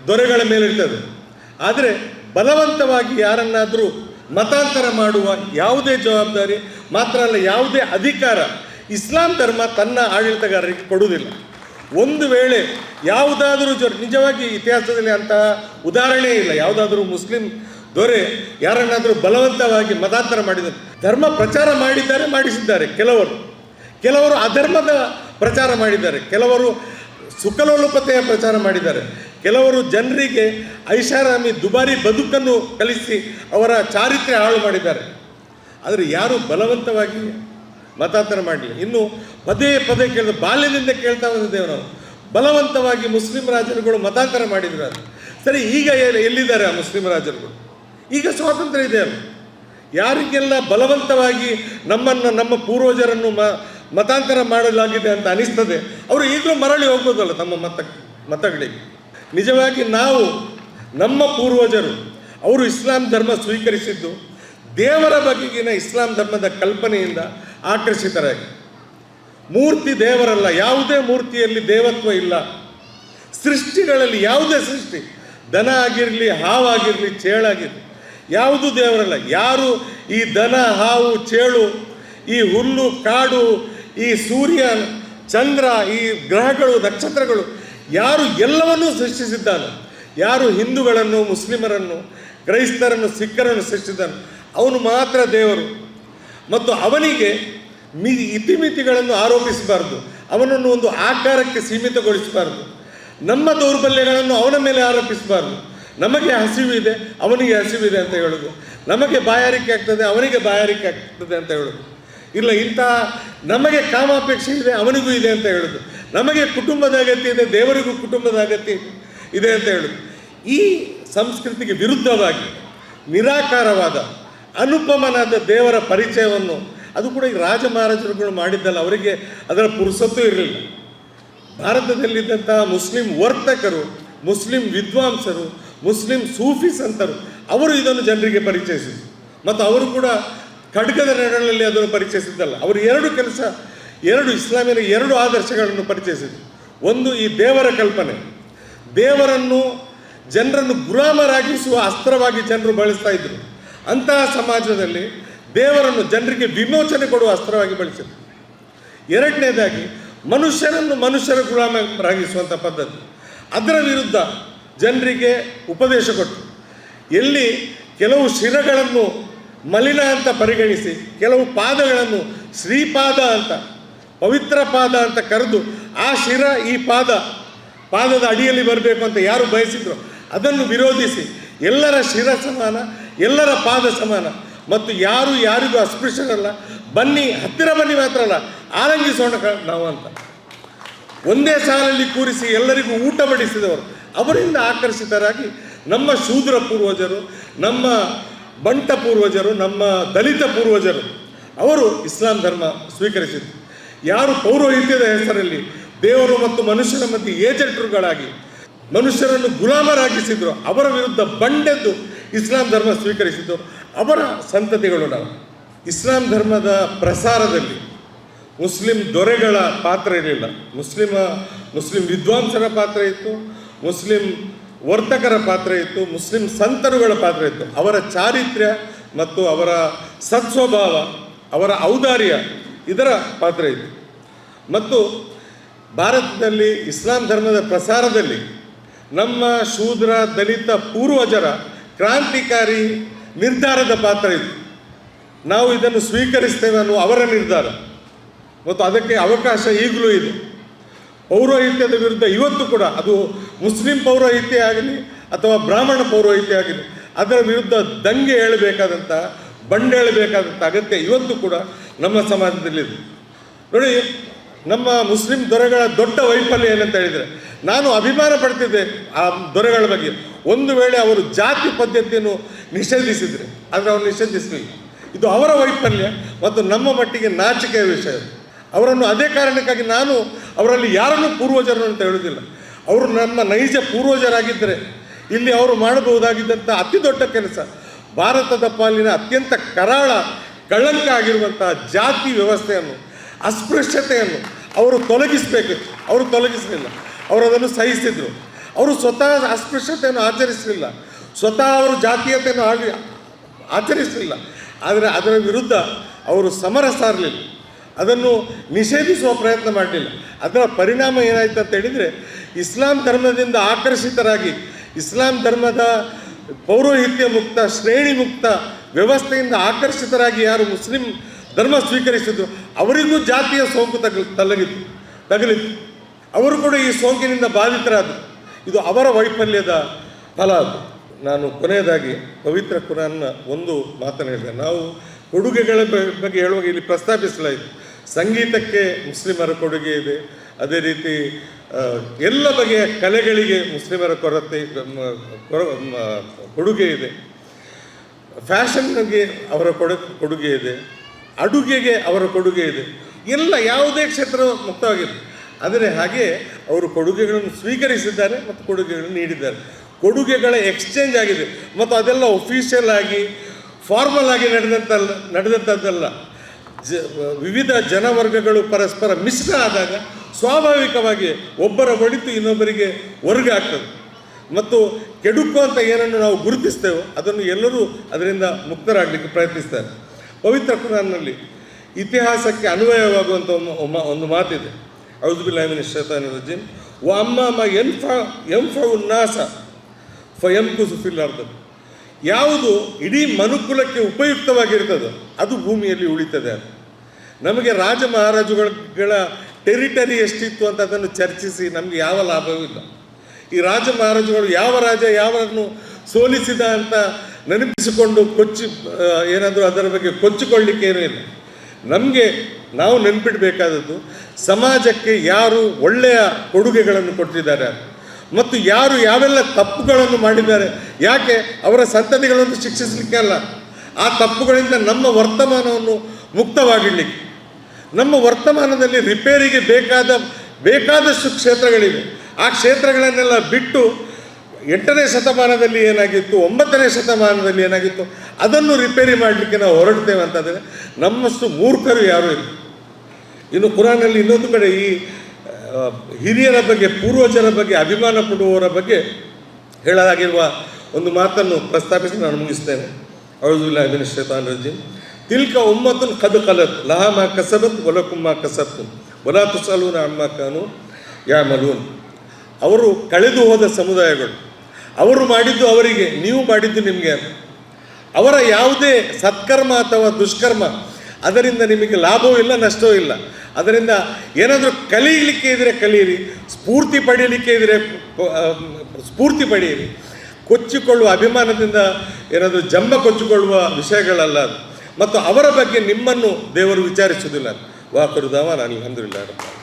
ದೊರೆಗಳ ಮೇಲೆ ಇರ್ತದೆ. ಆದರೆ ಬಲವಂತವಾಗಿ ಯಾರನ್ನಾದರೂ ಮತಾಂತರ ಮಾಡುವ ಯಾವುದೇ ಜವಾಬ್ದಾರಿ, ಮಾತ್ರ ಅಲ್ಲ, ಯಾವುದೇ ಅಧಿಕಾರ ಇಸ್ಲಾಂ ಧರ್ಮ ತನ್ನ ಆಡಳಿತಗಾರರಿಗೆ ಕೊಡುವುದಿಲ್ಲ. ಒಂದು ವೇಳೆ ಯಾವುದಾದರೂ ಜ, ನಿಜವಾಗಿ ಇತಿಹಾಸದಲ್ಲಿ ಅಂತಹ ಉದಾಹರಣೆ ಇಲ್ಲ. ಯಾವುದಾದರೂ ಮುಸ್ಲಿಂ ದೊರೆ ಯಾರನ್ನಾದರೂ ಬಲವಂತವಾಗಿ ಮತಾಂತರ ಮಾಡಿದ್ದಾರೆ. ಧರ್ಮ ಪ್ರಚಾರ ಮಾಡಿದ್ದಾರೆ, ಮಾಡಿಸಿದ್ದಾರೆ ಕೆಲವರು. ಕೆಲವರು ಅಧರ್ಮದ ಪ್ರಚಾರ ಮಾಡಿದ್ದಾರೆ. ಕೆಲವರು ಸುಖಲೋಲುಪತೆಯ ಪ್ರಚಾರ ಮಾಡಿದ್ದಾರೆ. ಕೆಲವರು ಜನರಿಗೆ ಐಷಾರಾಮಿ ದುಬಾರಿ ಬದುಕನ್ನು ಕಲಿಸಿ ಅವರ ಚಾರಿತ್ರ್ಯ ಹಾಳು ಮಾಡಿದ್ದಾರೆ. ಆದರೆ ಯಾರು ಬಲವಂತವಾಗಿ ಮತಾಂತರ ಮಾಡಲಿ. ಇನ್ನು ಪದೇ ಪದೇ ಕೇಳಿದ ಬಾಲ್ಯದಿಂದ ಕೇಳ್ತಾ ಬಂದಿದ್ದೇವೆ ನಾವು ಬಲವಂತವಾಗಿ ಮುಸ್ಲಿಂ ರಾಜರುಗಳು ಮತಾಂತರ ಮಾಡಿದ್ರು ಅದು ಸರಿ, ಈಗ ಎಲ್ಲಿದ್ದಾರೆ ಆ ಮುಸ್ಲಿಂ ರಾಜರುಗಳು? ಈಗ ಸ್ವಾತಂತ್ರ್ಯ ಇದೆ ಅಲ್ಲ ಯಾರಿಗೆಲ್ಲ ಬಲವಂತವಾಗಿ ನಮ್ಮನ್ನು, ನಮ್ಮ ಪೂರ್ವಜರನ್ನು ಮ, ಮತಾಂತರ ಮಾಡಲಾಗಿದೆ ಅಂತ ಅನಿಸ್ತದೆ, ಅವರು ಈಗಲೂ ಮರಳಿ ಹೋಗ್ಬೋದಲ್ಲ ತಮ್ಮ ಮತ, ಮತಗಳಿಗೆ? ನಿಜವಾಗಿ ನಾವು, ನಮ್ಮ ಪೂರ್ವಜರು, ಅವರು ಇಸ್ಲಾಂ ಧರ್ಮ ಸ್ವೀಕರಿಸಿದ್ದು ದೇವರ ಬಗೆಗಿನ ಇಸ್ಲಾಂ ಧರ್ಮದ ಕಲ್ಪನೆಯಿಂದ ಆಕರ್ಷಿತರಾಗಿ ಮೂರ್ತಿ ದೇವರಲ್ಲ, ಯಾವುದೇ ಮೂರ್ತಿಯಲ್ಲಿ ದೇವತ್ವ ಇಲ್ಲ. ಸೃಷ್ಟಿಗಳಲ್ಲಿ ಯಾವುದೇ ಸೃಷ್ಟಿ, ದನ ಆಗಿರಲಿ ಹಾವಾಗಿರಲಿ ಚೇಳಾಗಿರಲಿ, ಯಾವುದು ದೇವರಲ್ಲ. ಯಾರು ಈ ದನ, ಹಾವು, ಚೇಳು, ಈ ಹುಲ್ಲು, ಕಾಡು, ಈ ಸೂರ್ಯ, ಚಂದ್ರ, ಈ ಗ್ರಹಗಳು, ನಕ್ಷತ್ರಗಳು, ಯಾರು ಎಲ್ಲವನ್ನೂ ಸೃಷ್ಟಿಸಿದ್ದಾನೆ. ಯಾರು ಹಿಂದೂಗಳನ್ನು, ಮುಸ್ಲಿಮರನ್ನು, ಕ್ರೈಸ್ತರನ್ನು, ಸಿಖ್ಖರನ್ನು ಸೃಷ್ಟಿಸಿದ್ದಾನೆ ಅವನು ಮಾತ್ರ ದೇವರು. ಮತ್ತು ಅವನಿಗೆ ಮಿ ಇತಿಮಿತಿಗಳನ್ನು ಆರೋಪಿಸಬಾರ್ದು. ಅವನನ್ನು ಒಂದು ಆಕಾರಕ್ಕೆ ಸೀಮಿತಗೊಳಿಸಬಾರ್ದು. ನಮ್ಮ ದೌರ್ಬಲ್ಯಗಳನ್ನು ಅವನ ಮೇಲೆ ಆರೋಪಿಸಬಾರ್ದು. ನಮಗೆ ಹಸಿವಿದೆ ಅವನಿಗೆ ಹಸಿವಿದೆ ಅಂತ ಹೇಳೋದು. ನಮಗೆ ಬಾಯಾರಿಕೆ ಆಗ್ತದೆ, ಅವನಿಗೆ ಬಾಯಾರಿಕೆ ಆಗ್ತದೆ ಅಂತ ಹೇಳೋದು. ಇಲ್ಲ, ಇಂಥ ನಮಗೆ ಕಾಮಾಪೇಕ್ಷೆ ಇದೆ, ಅವನಿಗೂ ಇದೆ ಅಂತ ಹೇಳೋದು. ನಮಗೆ ಕುಟುಂಬದ ಅಗತ್ಯ ಇದೆ, ದೇವರಿಗೂ ಕುಟುಂಬದ ಅಗತ್ಯ ಇದೆ ಅಂತ ಹೇಳೋದು. ಈ ಸಂಸ್ಕೃತಿಗೆ ವಿರುದ್ಧವಾಗಿ ನಿರಾಕಾರವಾದ ಅನುಪಮನಾದ ದೇವರ ಪರಿಚಯವನ್ನು, ಅದು ಕೂಡ ಈ ರಾಜ ಮಹಾರಾಜರುಗಳು ಮಾಡಿದ್ದಲ್ಲ, ಅವರಿಗೆ ಅದರ ಪುರುಸತ್ತು ಇರಲಿಲ್ಲ. ಭಾರತದಲ್ಲಿದ್ದಂತಹ ಮುಸ್ಲಿಂ ವರ್ತಕರು, ಮುಸ್ಲಿಂ ವಿದ್ವಾಂಸರು, ಮುಸ್ಲಿಂ ಸೂಫಿ ಸಂತರು, ಅವರು ಇದನ್ನು ಜನರಿಗೆ ಪರಿಚಯಿಸಿದರು. ಮತ್ತು ಅವರು ಕೂಡ ಖಡ್ಗದ ನೆರಳಲ್ಲಿ ಅದನ್ನು ಪರಿಚಯಿಸಿದ್ದಲ್ಲ. ಅವರು ಎರಡು ಕೆಲಸ, ಎರಡು ಇಸ್ಲಾಮಿನ ಎರಡು ಆದರ್ಶಗಳನ್ನು ಪರಿಚಯಿಸಿದರು. ಒಂದು ಈ ದೇವರ ಕಲ್ಪನೆ. ದೇವರನ್ನು, ಜನರನ್ನು ಗುಲಾಮರಾಗಿಸುವ ಅಸ್ತ್ರವಾಗಿ ಜನರು ಬಳಸ್ತಾ ಇದ್ರು. ಅಂತಹ ಸಮಾಜದಲ್ಲಿ ದೇವರನ್ನು ಜನರಿಗೆ ವಿಮೋಚನೆ ಕೊಡುವ ಅಸ್ತ್ರವಾಗಿ ಬಳಸಿದ್ರು. ಎರಡನೇದಾಗಿ ಮನುಷ್ಯರನ್ನು ಮನುಷ್ಯರ ಗುಲಾಮರಾಗಿಸುವಂಥ ಪದ್ಧತಿ. ಅದರ ವಿರುದ್ಧ ಜನರಿಗೆ ಉಪದೇಶ ಕೊಟ್ಟು ಎಲ್ಲಿ ಕೆಲವು ಶಿರಗಳನ್ನು ಮಲಿನ ಅಂತ ಪರಿಗಣಿಸಿ, ಕೆಲವು ಪಾದಗಳನ್ನು ಶ್ರೀಪಾದ ಅಂತ, ಪವಿತ್ರ ಪಾದ ಅಂತ ಕರೆದು ಆ ಶಿರ, ಈ ಪಾದ, ಪಾದದ ಅಡಿಯಲ್ಲಿ ಬರಬೇಕು ಅಂತ ಯಾರು ಬಯಸಿದ್ರು ಅದನ್ನು ವಿರೋಧಿಸಿ ಎಲ್ಲರ ಶಿರ ಸಮಾನ ಎಲ್ಲರ ಪಾದ ಸಮಾನ. ಮತ್ತು ಯಾರು ಯಾರಿಗೂ ಅಸ್ಪೃಶ್ಯರಲ್ಲ ಬನ್ನಿ, ಹತ್ತಿರ ಬನ್ನಿ ಮಾತ್ರ ಅಲ್ಲ. ಆರಂಗಿಸೋಣ ನಾವು ಅಂತ. ಒಂದೇ ಸಾಲಲ್ಲಿ ಕೂರಿಸಿ ಎಲ್ಲರಿಗೂ ಊಟ ಬಡಿಸಿದವರು. ಅವರಿಂದ ಆಕರ್ಷಿತರಾಗಿ ನಮ್ಮ ಶೂದ್ರ ಪೂರ್ವಜರು, ನಮ್ಮ ಬಂಟ ಪೂರ್ವಜರು, ನಮ್ಮ ದಲಿತ ಪೂರ್ವಜರು, ಅವರು ಇಸ್ಲಾಂ ಧರ್ಮ ಸ್ವೀಕರಿಸಿದರು. ಯಾರು ಪೌರೋಹಿತ್ಯದ ಹೆಸರಲ್ಲಿ ದೇವರು ಮತ್ತು ಮನುಷ್ಯನ ಮಧ್ಯೆ ಏಜೆಂಟ್ರುಗಳಾಗಿ ಮನುಷ್ಯರನ್ನು ಗುಲಾಮರಾಗಿಸಿದ್ರು, ಅವರ ವಿರುದ್ಧ ಬಂಡೆದ್ದು ಇಸ್ಲಾಂ ಧರ್ಮ ಸ್ವೀಕರಿಸಿದ್ದು ಅವರ ಸಂತತಿಗಳು ನಾವು. ಇಸ್ಲಾಂ ಧರ್ಮದ ಪ್ರಸಾರದಲ್ಲಿ ಮುಸ್ಲಿಂ ದೊರೆಗಳ ಪಾತ್ರ ಇರಲಿಲ್ಲ ಮುಸ್ಲಿಮ, ಮುಸ್ಲಿಂ ವಿದ್ವಾಂಸರ ಪಾತ್ರ ಇತ್ತು, ಮುಸ್ಲಿಂ ವರ್ತಕರ ಪಾತ್ರ ಇತ್ತು, ಮುಸ್ಲಿಂ ಸಂತರುಗಳ ಪಾತ್ರ ಇತ್ತು. ಅವರ ಚಾರಿತ್ರ್ಯ ಮತ್ತು ಅವರ ಸತ್ಸ್ವಭಾವ ಅವರ ಔದಾರ್ಯ ಇದರ ಪಾತ್ರ ಇತ್ತು. ಮತ್ತು ಭಾರತದಲ್ಲಿ ಇಸ್ಲಾಂ ಧರ್ಮದ ಪ್ರಸಾರದಲ್ಲಿ ನಮ್ಮ ಶೂದ್ರ ದಲಿತ ಪೂರ್ವಜರ ಕ್ರಾಂತಿಕಾರಿ ನಿರ್ಧಾರದ ಪಾತ್ರ ಇತ್ತು ನಾವು ಇದನ್ನು ಸ್ವೀಕರಿಸ್ತೇವೆ ಅನ್ನುವ ಅವರ ನಿರ್ಧಾರ. ಮತ್ತು ಅದಕ್ಕೆ ಅವಕಾಶ ಈಗಲೂ ಇದೆ. ಪೌರೋಹಿತ್ಯದ ವಿರುದ್ಧ ಇವತ್ತು ಕೂಡ ಅದು ಮುಸ್ಲಿಂ ಪೌರೋಹಿತ್ಯ ಆಗಲಿ ಅಥವಾ ಬ್ರಾಹ್ಮಣ ಪೌರೋಹಿತ್ಯ ಆಗಲಿ, ಅದರ ವಿರುದ್ಧ ದಂಗೆ ಹೇಳಬೇಕಾದಂಥ ಬಂಡೇಳಬೇಕಾದಂಥ ಅಗತ್ಯ ಇವತ್ತು ಕೂಡ ನಮ್ಮ ಸಮಾಜದಲ್ಲಿದೆ ನೋಡಿ, ನಮ್ಮ ಮುಸ್ಲಿಂ ದೊರೆಗಳ ದೊಡ್ಡ ವೈಫಲ್ಯ ಏನಂತ ಹೇಳಿದರೆ, ನಾನು ಅಭಿಮಾನ ಪಡ್ತಿದ್ದೆ ಆ ದೊರೆಗಳ ಬಗ್ಗೆ. ಒಂದು ವೇಳೆ ಅವರು ಜಾತಿ ಪದ್ಧತಿಯನ್ನು ನಿಷೇಧಿಸಿದರೆ, ಆದರೆ ಅವರು ನಿಷೇಧಿಸಲಿಲ್ಲ. ಇದು ಅವರ ವೈಫಲ್ಯ ಮತ್ತು ನಮ್ಮ ಮಟ್ಟಿಗೆ ನಾಚಿಕೆಯ ವಿಷಯ. ಅವರನ್ನು ಅದೇ ಕಾರಣಕ್ಕಾಗಿ ನಾನು ಅವರಲ್ಲಿ ಯಾರನ್ನು ಪೂರ್ವಜರು ಅಂತ ಹೇಳುವುದಿಲ್ಲ ಅವರು ನಮ್ಮ ನೈಜ ಪೂರ್ವಜರಾಗಿದ್ದರೆ ಇಲ್ಲಿ ಅವರು ಮಾಡಬಹುದಾಗಿದ್ದಂಥ ಅತಿ ದೊಡ್ಡ ಕೆಲಸ ಭಾರತದ ಪಾಲಿನ ಅತ್ಯಂತ ಕರಾಳ, ಕಳಂಕ ಆಗಿರುವಂತಹ ಜಾತಿ ವ್ಯವಸ್ಥೆಯನ್ನು, ಅಸ್ಪೃಶ್ಯತೆಯನ್ನು ಅವರು ತೊಲಗಿಸಬೇಕಿತ್ತು ಅವರು ತೊಲಗಿಸಲಿಲ್ಲ. ಅವರು ಅದನ್ನು ಸಹಿಸಿದರು. ಅವರು ಸ್ವತಃ ಅಸ್ಪೃಶ್ಯತೆಯನ್ನು ಆಚರಿಸಲಿಲ್ಲ. ಸ್ವತಃ ಅವರು ಜಾತೀಯತೆಯನ್ನು ಆಗಿ ಆಚರಿಸಲಿಲ್ಲ. ಆದರೆ ಅದರ ವಿರುದ್ಧ ಅವರು ಸಮರ ಸಾರಲಿಲ್ಲ. ಅದನ್ನು ನಿಷೇಧಿಸುವ ಪ್ರಯತ್ನ ಮಾಡಲಿಲ್ಲ. ಅದರ ಪರಿಣಾಮ ಏನಾಯಿತು ಅಂತ ಹೇಳಿದರೆ, ಇಸ್ಲಾಂ ಧರ್ಮದಿಂದ ಆಕರ್ಷಿತರಾಗಿ, ಇಸ್ಲಾಂ ಧರ್ಮದ ಪೌರೋಹಿತ್ಯ ಮುಕ್ತ, ಶ್ರೇಣಿ ಮುಕ್ತ ವ್ಯವಸ್ಥೆಯಿಂದ ಆಕರ್ಷಿತರಾಗಿ ಯಾರು ಮುಸ್ಲಿಂ ಧರ್ಮ ಸ್ವೀಕರಿಸಿದ್ರು ಅವರಿಗೂ ಜಾತಿಯ ಸೋಂಕು ತಗಲ್, ತಲಗಿತ್ತು, ತಗಲಿತ್ತು. ಅವರು ಕೂಡ ಈ ಸೋಂಕಿನಿಂದ ಬಾಧಿತರಾದರು. ಇದು ಅವರ ವೈಫಲ್ಯದ ಫಲ ಅದು. ನಾನು ಕೊನೆಯದಾಗಿ ಪವಿತ್ರ ಕುರಾನ್ನ ಒಂದು ಮಾತನ್ನು ಹೇಳಿದೆ ನಾವು ಕೊಡುಗೆಗಳ ಬಗ್ಗೆ ಹೇಳುವಾಗ ಇಲ್ಲಿ ಪ್ರಸ್ತಾಪಿಸಲಾಯಿತು. ಸಂಗೀತಕ್ಕೆ ಮುಸ್ಲಿಮರ ಕೊಡುಗೆ ಇದೆ. ಅದೇ ರೀತಿ ಎಲ್ಲ ಬಗೆಯ ಕಲೆಗಳಿಗೆ ಮುಸ್ಲಿಮರ ಕೊರತೆ ಕೊಡುಗೆ ಇದೆ. ಫ್ಯಾಷನ್ಗೆ ಅವರ ಕೊಡ, ಕೊಡುಗೆ ಇದೆ. ಅಡುಗೆಗೆ ಅವರ ಕೊಡುಗೆ ಇದೆ. ಎಲ್ಲ ಯಾವುದೇ ಕ್ಷೇತ್ರ ಮುಕ್ತವಾಗಿದೆ. ಆದರೆ ಹಾಗೆ ಅವರು ಕೊಡುಗೆಗಳನ್ನು ಸ್ವೀಕರಿಸಿದ್ದಾರೆ ಮತ್ತು ಕೊಡುಗೆಗಳನ್ನು ನೀಡಿದ್ದಾರೆ. ಕೊಡುಗೆಗಳ ಎಕ್ಸ್ಚೇಂಜ್ ಆಗಿದೆ. ಮತ್ತು ಅದೆಲ್ಲ ಒಫಿಷಿಯಲ್ ಆಗಿ ಫಾರ್ಮಲ್ ಆಗಿ ನಡೆದಂತಲ್ಲ ನಡೆದಂಥದ್ದಲ್ಲ. ಜ, ವಿವಿಧ ಜನವರ್ಗಗಳು ಪರಸ್ಪರ ಮಿಶ್ರ ಆದಾಗ ಸ್ವಾಭಾವಿಕವಾಗಿ ಒಬ್ಬರ ಒಳಿತು ಇನ್ನೊಬ್ಬರಿಗೆ ವರ್ಗ ಆಗ್ತದೆ. ಮತ್ತು ಕೆಡುಕು ಅಂತ ಏನನ್ನು ನಾವು ಗುರುತಿಸ್ತೇವೋ ಅದನ್ನು ಎಲ್ಲರೂ ಅದರಿಂದ ಮುಕ್ತರಾಗಲಿಕ್ಕೆ ಪ್ರಯತ್ನಿಸ್ತಾರೆ. ಪವಿತ್ರ ಕುರಾನ್ನಲ್ಲಿ ಇತಿಹಾಸಕ್ಕೆ ಅನ್ವಯವಾಗುವಂಥ ಒಂದು ಒಂದು ಮಾತಿದೆ. ಔದ್ಬಿಲ್ಲಾಮಿನ ಶೈತಾನಿ ರಜೀಮ್. ವ ಅಮ್ಮ ಎನ್ಫ ಎಂಫ ಉನ್ನಾಸ ಫಯಂಕುಸು ಫಿಲ್ ಅರ್ಧ ಯಾವುದು ಇಡೀ ಮನುಕುಲಕ್ಕೆ ಉಪಯುಕ್ತವಾಗಿರ್ತದೋ ಅದು ಭೂಮಿಯಲ್ಲಿ ಉಳಿತದೆ ಅದು. ನಮಗೆ ರಾಜ ಮಹಾರಾಜುಗಳ ಟೆರಿಟರಿ ಎಷ್ಟಿತ್ತು ಅಂತ ಅದನ್ನು ಚರ್ಚಿಸಿ ನಮಗೆ ಯಾವ ಲಾಭವೂ ಇಲ್ಲ. ಈ ರಾಜ ಮಹಾರಾಜುಗಳು ಯಾವ ರಾಜ ಯಾವನ್ನು ಸೋಲಿಸಿದ ಅಂತ ನೆನಪಿಸಿಕೊಂಡು ಕೊಚ್ಚಿ ಏನಾದರೂ ಅದರ ಬಗ್ಗೆ ಕೊಚ್ಚಿಕೊಳ್ಳಿಕ್ಕೆ ಏನೂ ಇಲ್ಲ. ನಮಗೆ ನಾವು ನೆನಪಿಡಬೇಕಾದದ್ದು ಸಮಾಜಕ್ಕೆ ಯಾರು ಒಳ್ಳೆಯ ಕೊಡುಗೆಗಳನ್ನು ಕೊಟ್ಟಿದ್ದಾರೆ ಮತ್ತು ಯಾರು ಯಾವೆಲ್ಲ ತಪ್ಪುಗಳನ್ನು ಮಾಡಿದ್ದಾರೆ. ಯಾಕೆ? ಅವರ ಸಂತತಿಗಳನ್ನು ಶಿಕ್ಷಿಸಲಿಕ್ಕೆ ಅಲ್ಲ. ಆ ತಪ್ಪುಗಳಿಂದ ನಮ್ಮ ವರ್ತಮಾನವನ್ನು ಮುಕ್ತವಾಗಿಡಲಿಕ್ಕೆ. ನಮ್ಮ ವರ್ತಮಾನದಲ್ಲಿ ರಿಪೇರಿಗೆ ಬೇಕಾದ, ಬೇಕಾದಷ್ಟು ಕ್ಷೇತ್ರಗಳಿವೆ. ಆ ಕ್ಷೇತ್ರಗಳನ್ನೆಲ್ಲ ಬಿಟ್ಟು ಎಂಟನೇ ಶತಮಾನದಲ್ಲಿ ಏನಾಗಿತ್ತು, ಒಂಬತ್ತನೇ ಶತಮಾನದಲ್ಲಿ ಏನಾಗಿತ್ತು, ಅದನ್ನು ರಿಪೇರಿ ಮಾಡಲಿಕ್ಕೆ ನಾವು ಹೊರಡ್ತೇವೆ ಅಂತಂದರೆ ನಮ್ಮಷ್ಟು ಮೂರ್ಖರು ಯಾರೂ ಇಲ್ಲ. ಇನ್ನು ಕುರಾನಲ್ಲಿ ಇನ್ನೊಂದು ಕಡೆ ಈ ಹಿರಿಯರ ಬಗ್ಗೆ, ಪೂರ್ವಜರ ಬಗ್ಗೆ, ಅಭಿಮಾನ ಪಡುವವರ ಬಗ್ಗೆ ಹೇಳಲಾಗಿರುವ ಒಂದು ಮಾತನ್ನು ಪ್ರಸ್ತಾಪಿಸಿ ನಾನು ಮುಗಿಸ್ತೇನೆ. ಅವಳುದಿಲ್ಲ ಅಭಿನ ಶೇತಾನ್ ರಜಿ ತಿಲ್ಕ ಒಮ್ಮತ್ತು ಕದ್ ಕಲತ್, ಲಹಾ ಮಾ ಕಸಬತ್ ಒಲಕುಮ್ಮ ಕಸಬ್ ಒಲಾ ವಲಾ ತುಸಲೂನ ಅಮ್ಮ ಕಾನು ಯಾಮಲೂನ್. ಅವರು ಕಳೆದು ಹೋದ ಸಮುದಾಯಗಳು ಅವರು ಮಾಡಿದ್ದು ಅವರಿಗೆ, ನೀವು ಮಾಡಿದ್ದು ನಿಮಗೆ. ಅವರ ಯಾವುದೇ ಸತ್ಕರ್ಮ ಅಥವಾ ದುಷ್ಕರ್ಮ, ಅದರಿಂದ ನಿಮಗೆ ಲಾಭವೂ ಇಲ್ಲ, ನಷ್ಟವೂ ಇಲ್ಲ. ಅದರಿಂದ ಏನಾದರೂ ಕಲಿಯಲಿಕ್ಕೆ ಇದ್ದರೆ ಕಲಿಯಿರಿ, ಸ್ಫೂರ್ತಿ ಪಡೆಯಲಿಕ್ಕೆ ಇದ್ದರೆ ಸ್ಫೂರ್ತಿ ಪಡೆಯಿರಿ. ಕೊಚ್ಚಿಕೊಳ್ಳುವ ಅಭಿಮಾನದಿಂದ ಏನಾದರೂ ಜಂಬ ಕೊಚ್ಚಿಕೊಳ್ಳುವ ವಿಷಯಗಳಲ್ಲ ಮತ್ತು ಅವರ ಬಗ್ಗೆ ನಿಮ್ಮನ್ನು ದೇವರು ವಿಚಾರಿಸುವುದಿಲ್ಲ. ವಾಕರುದಾವ, ನಾನು ಅಲ್ಹಮ್ದುಲಿಲ್ಲಾಹ್ ರಬ್ಬ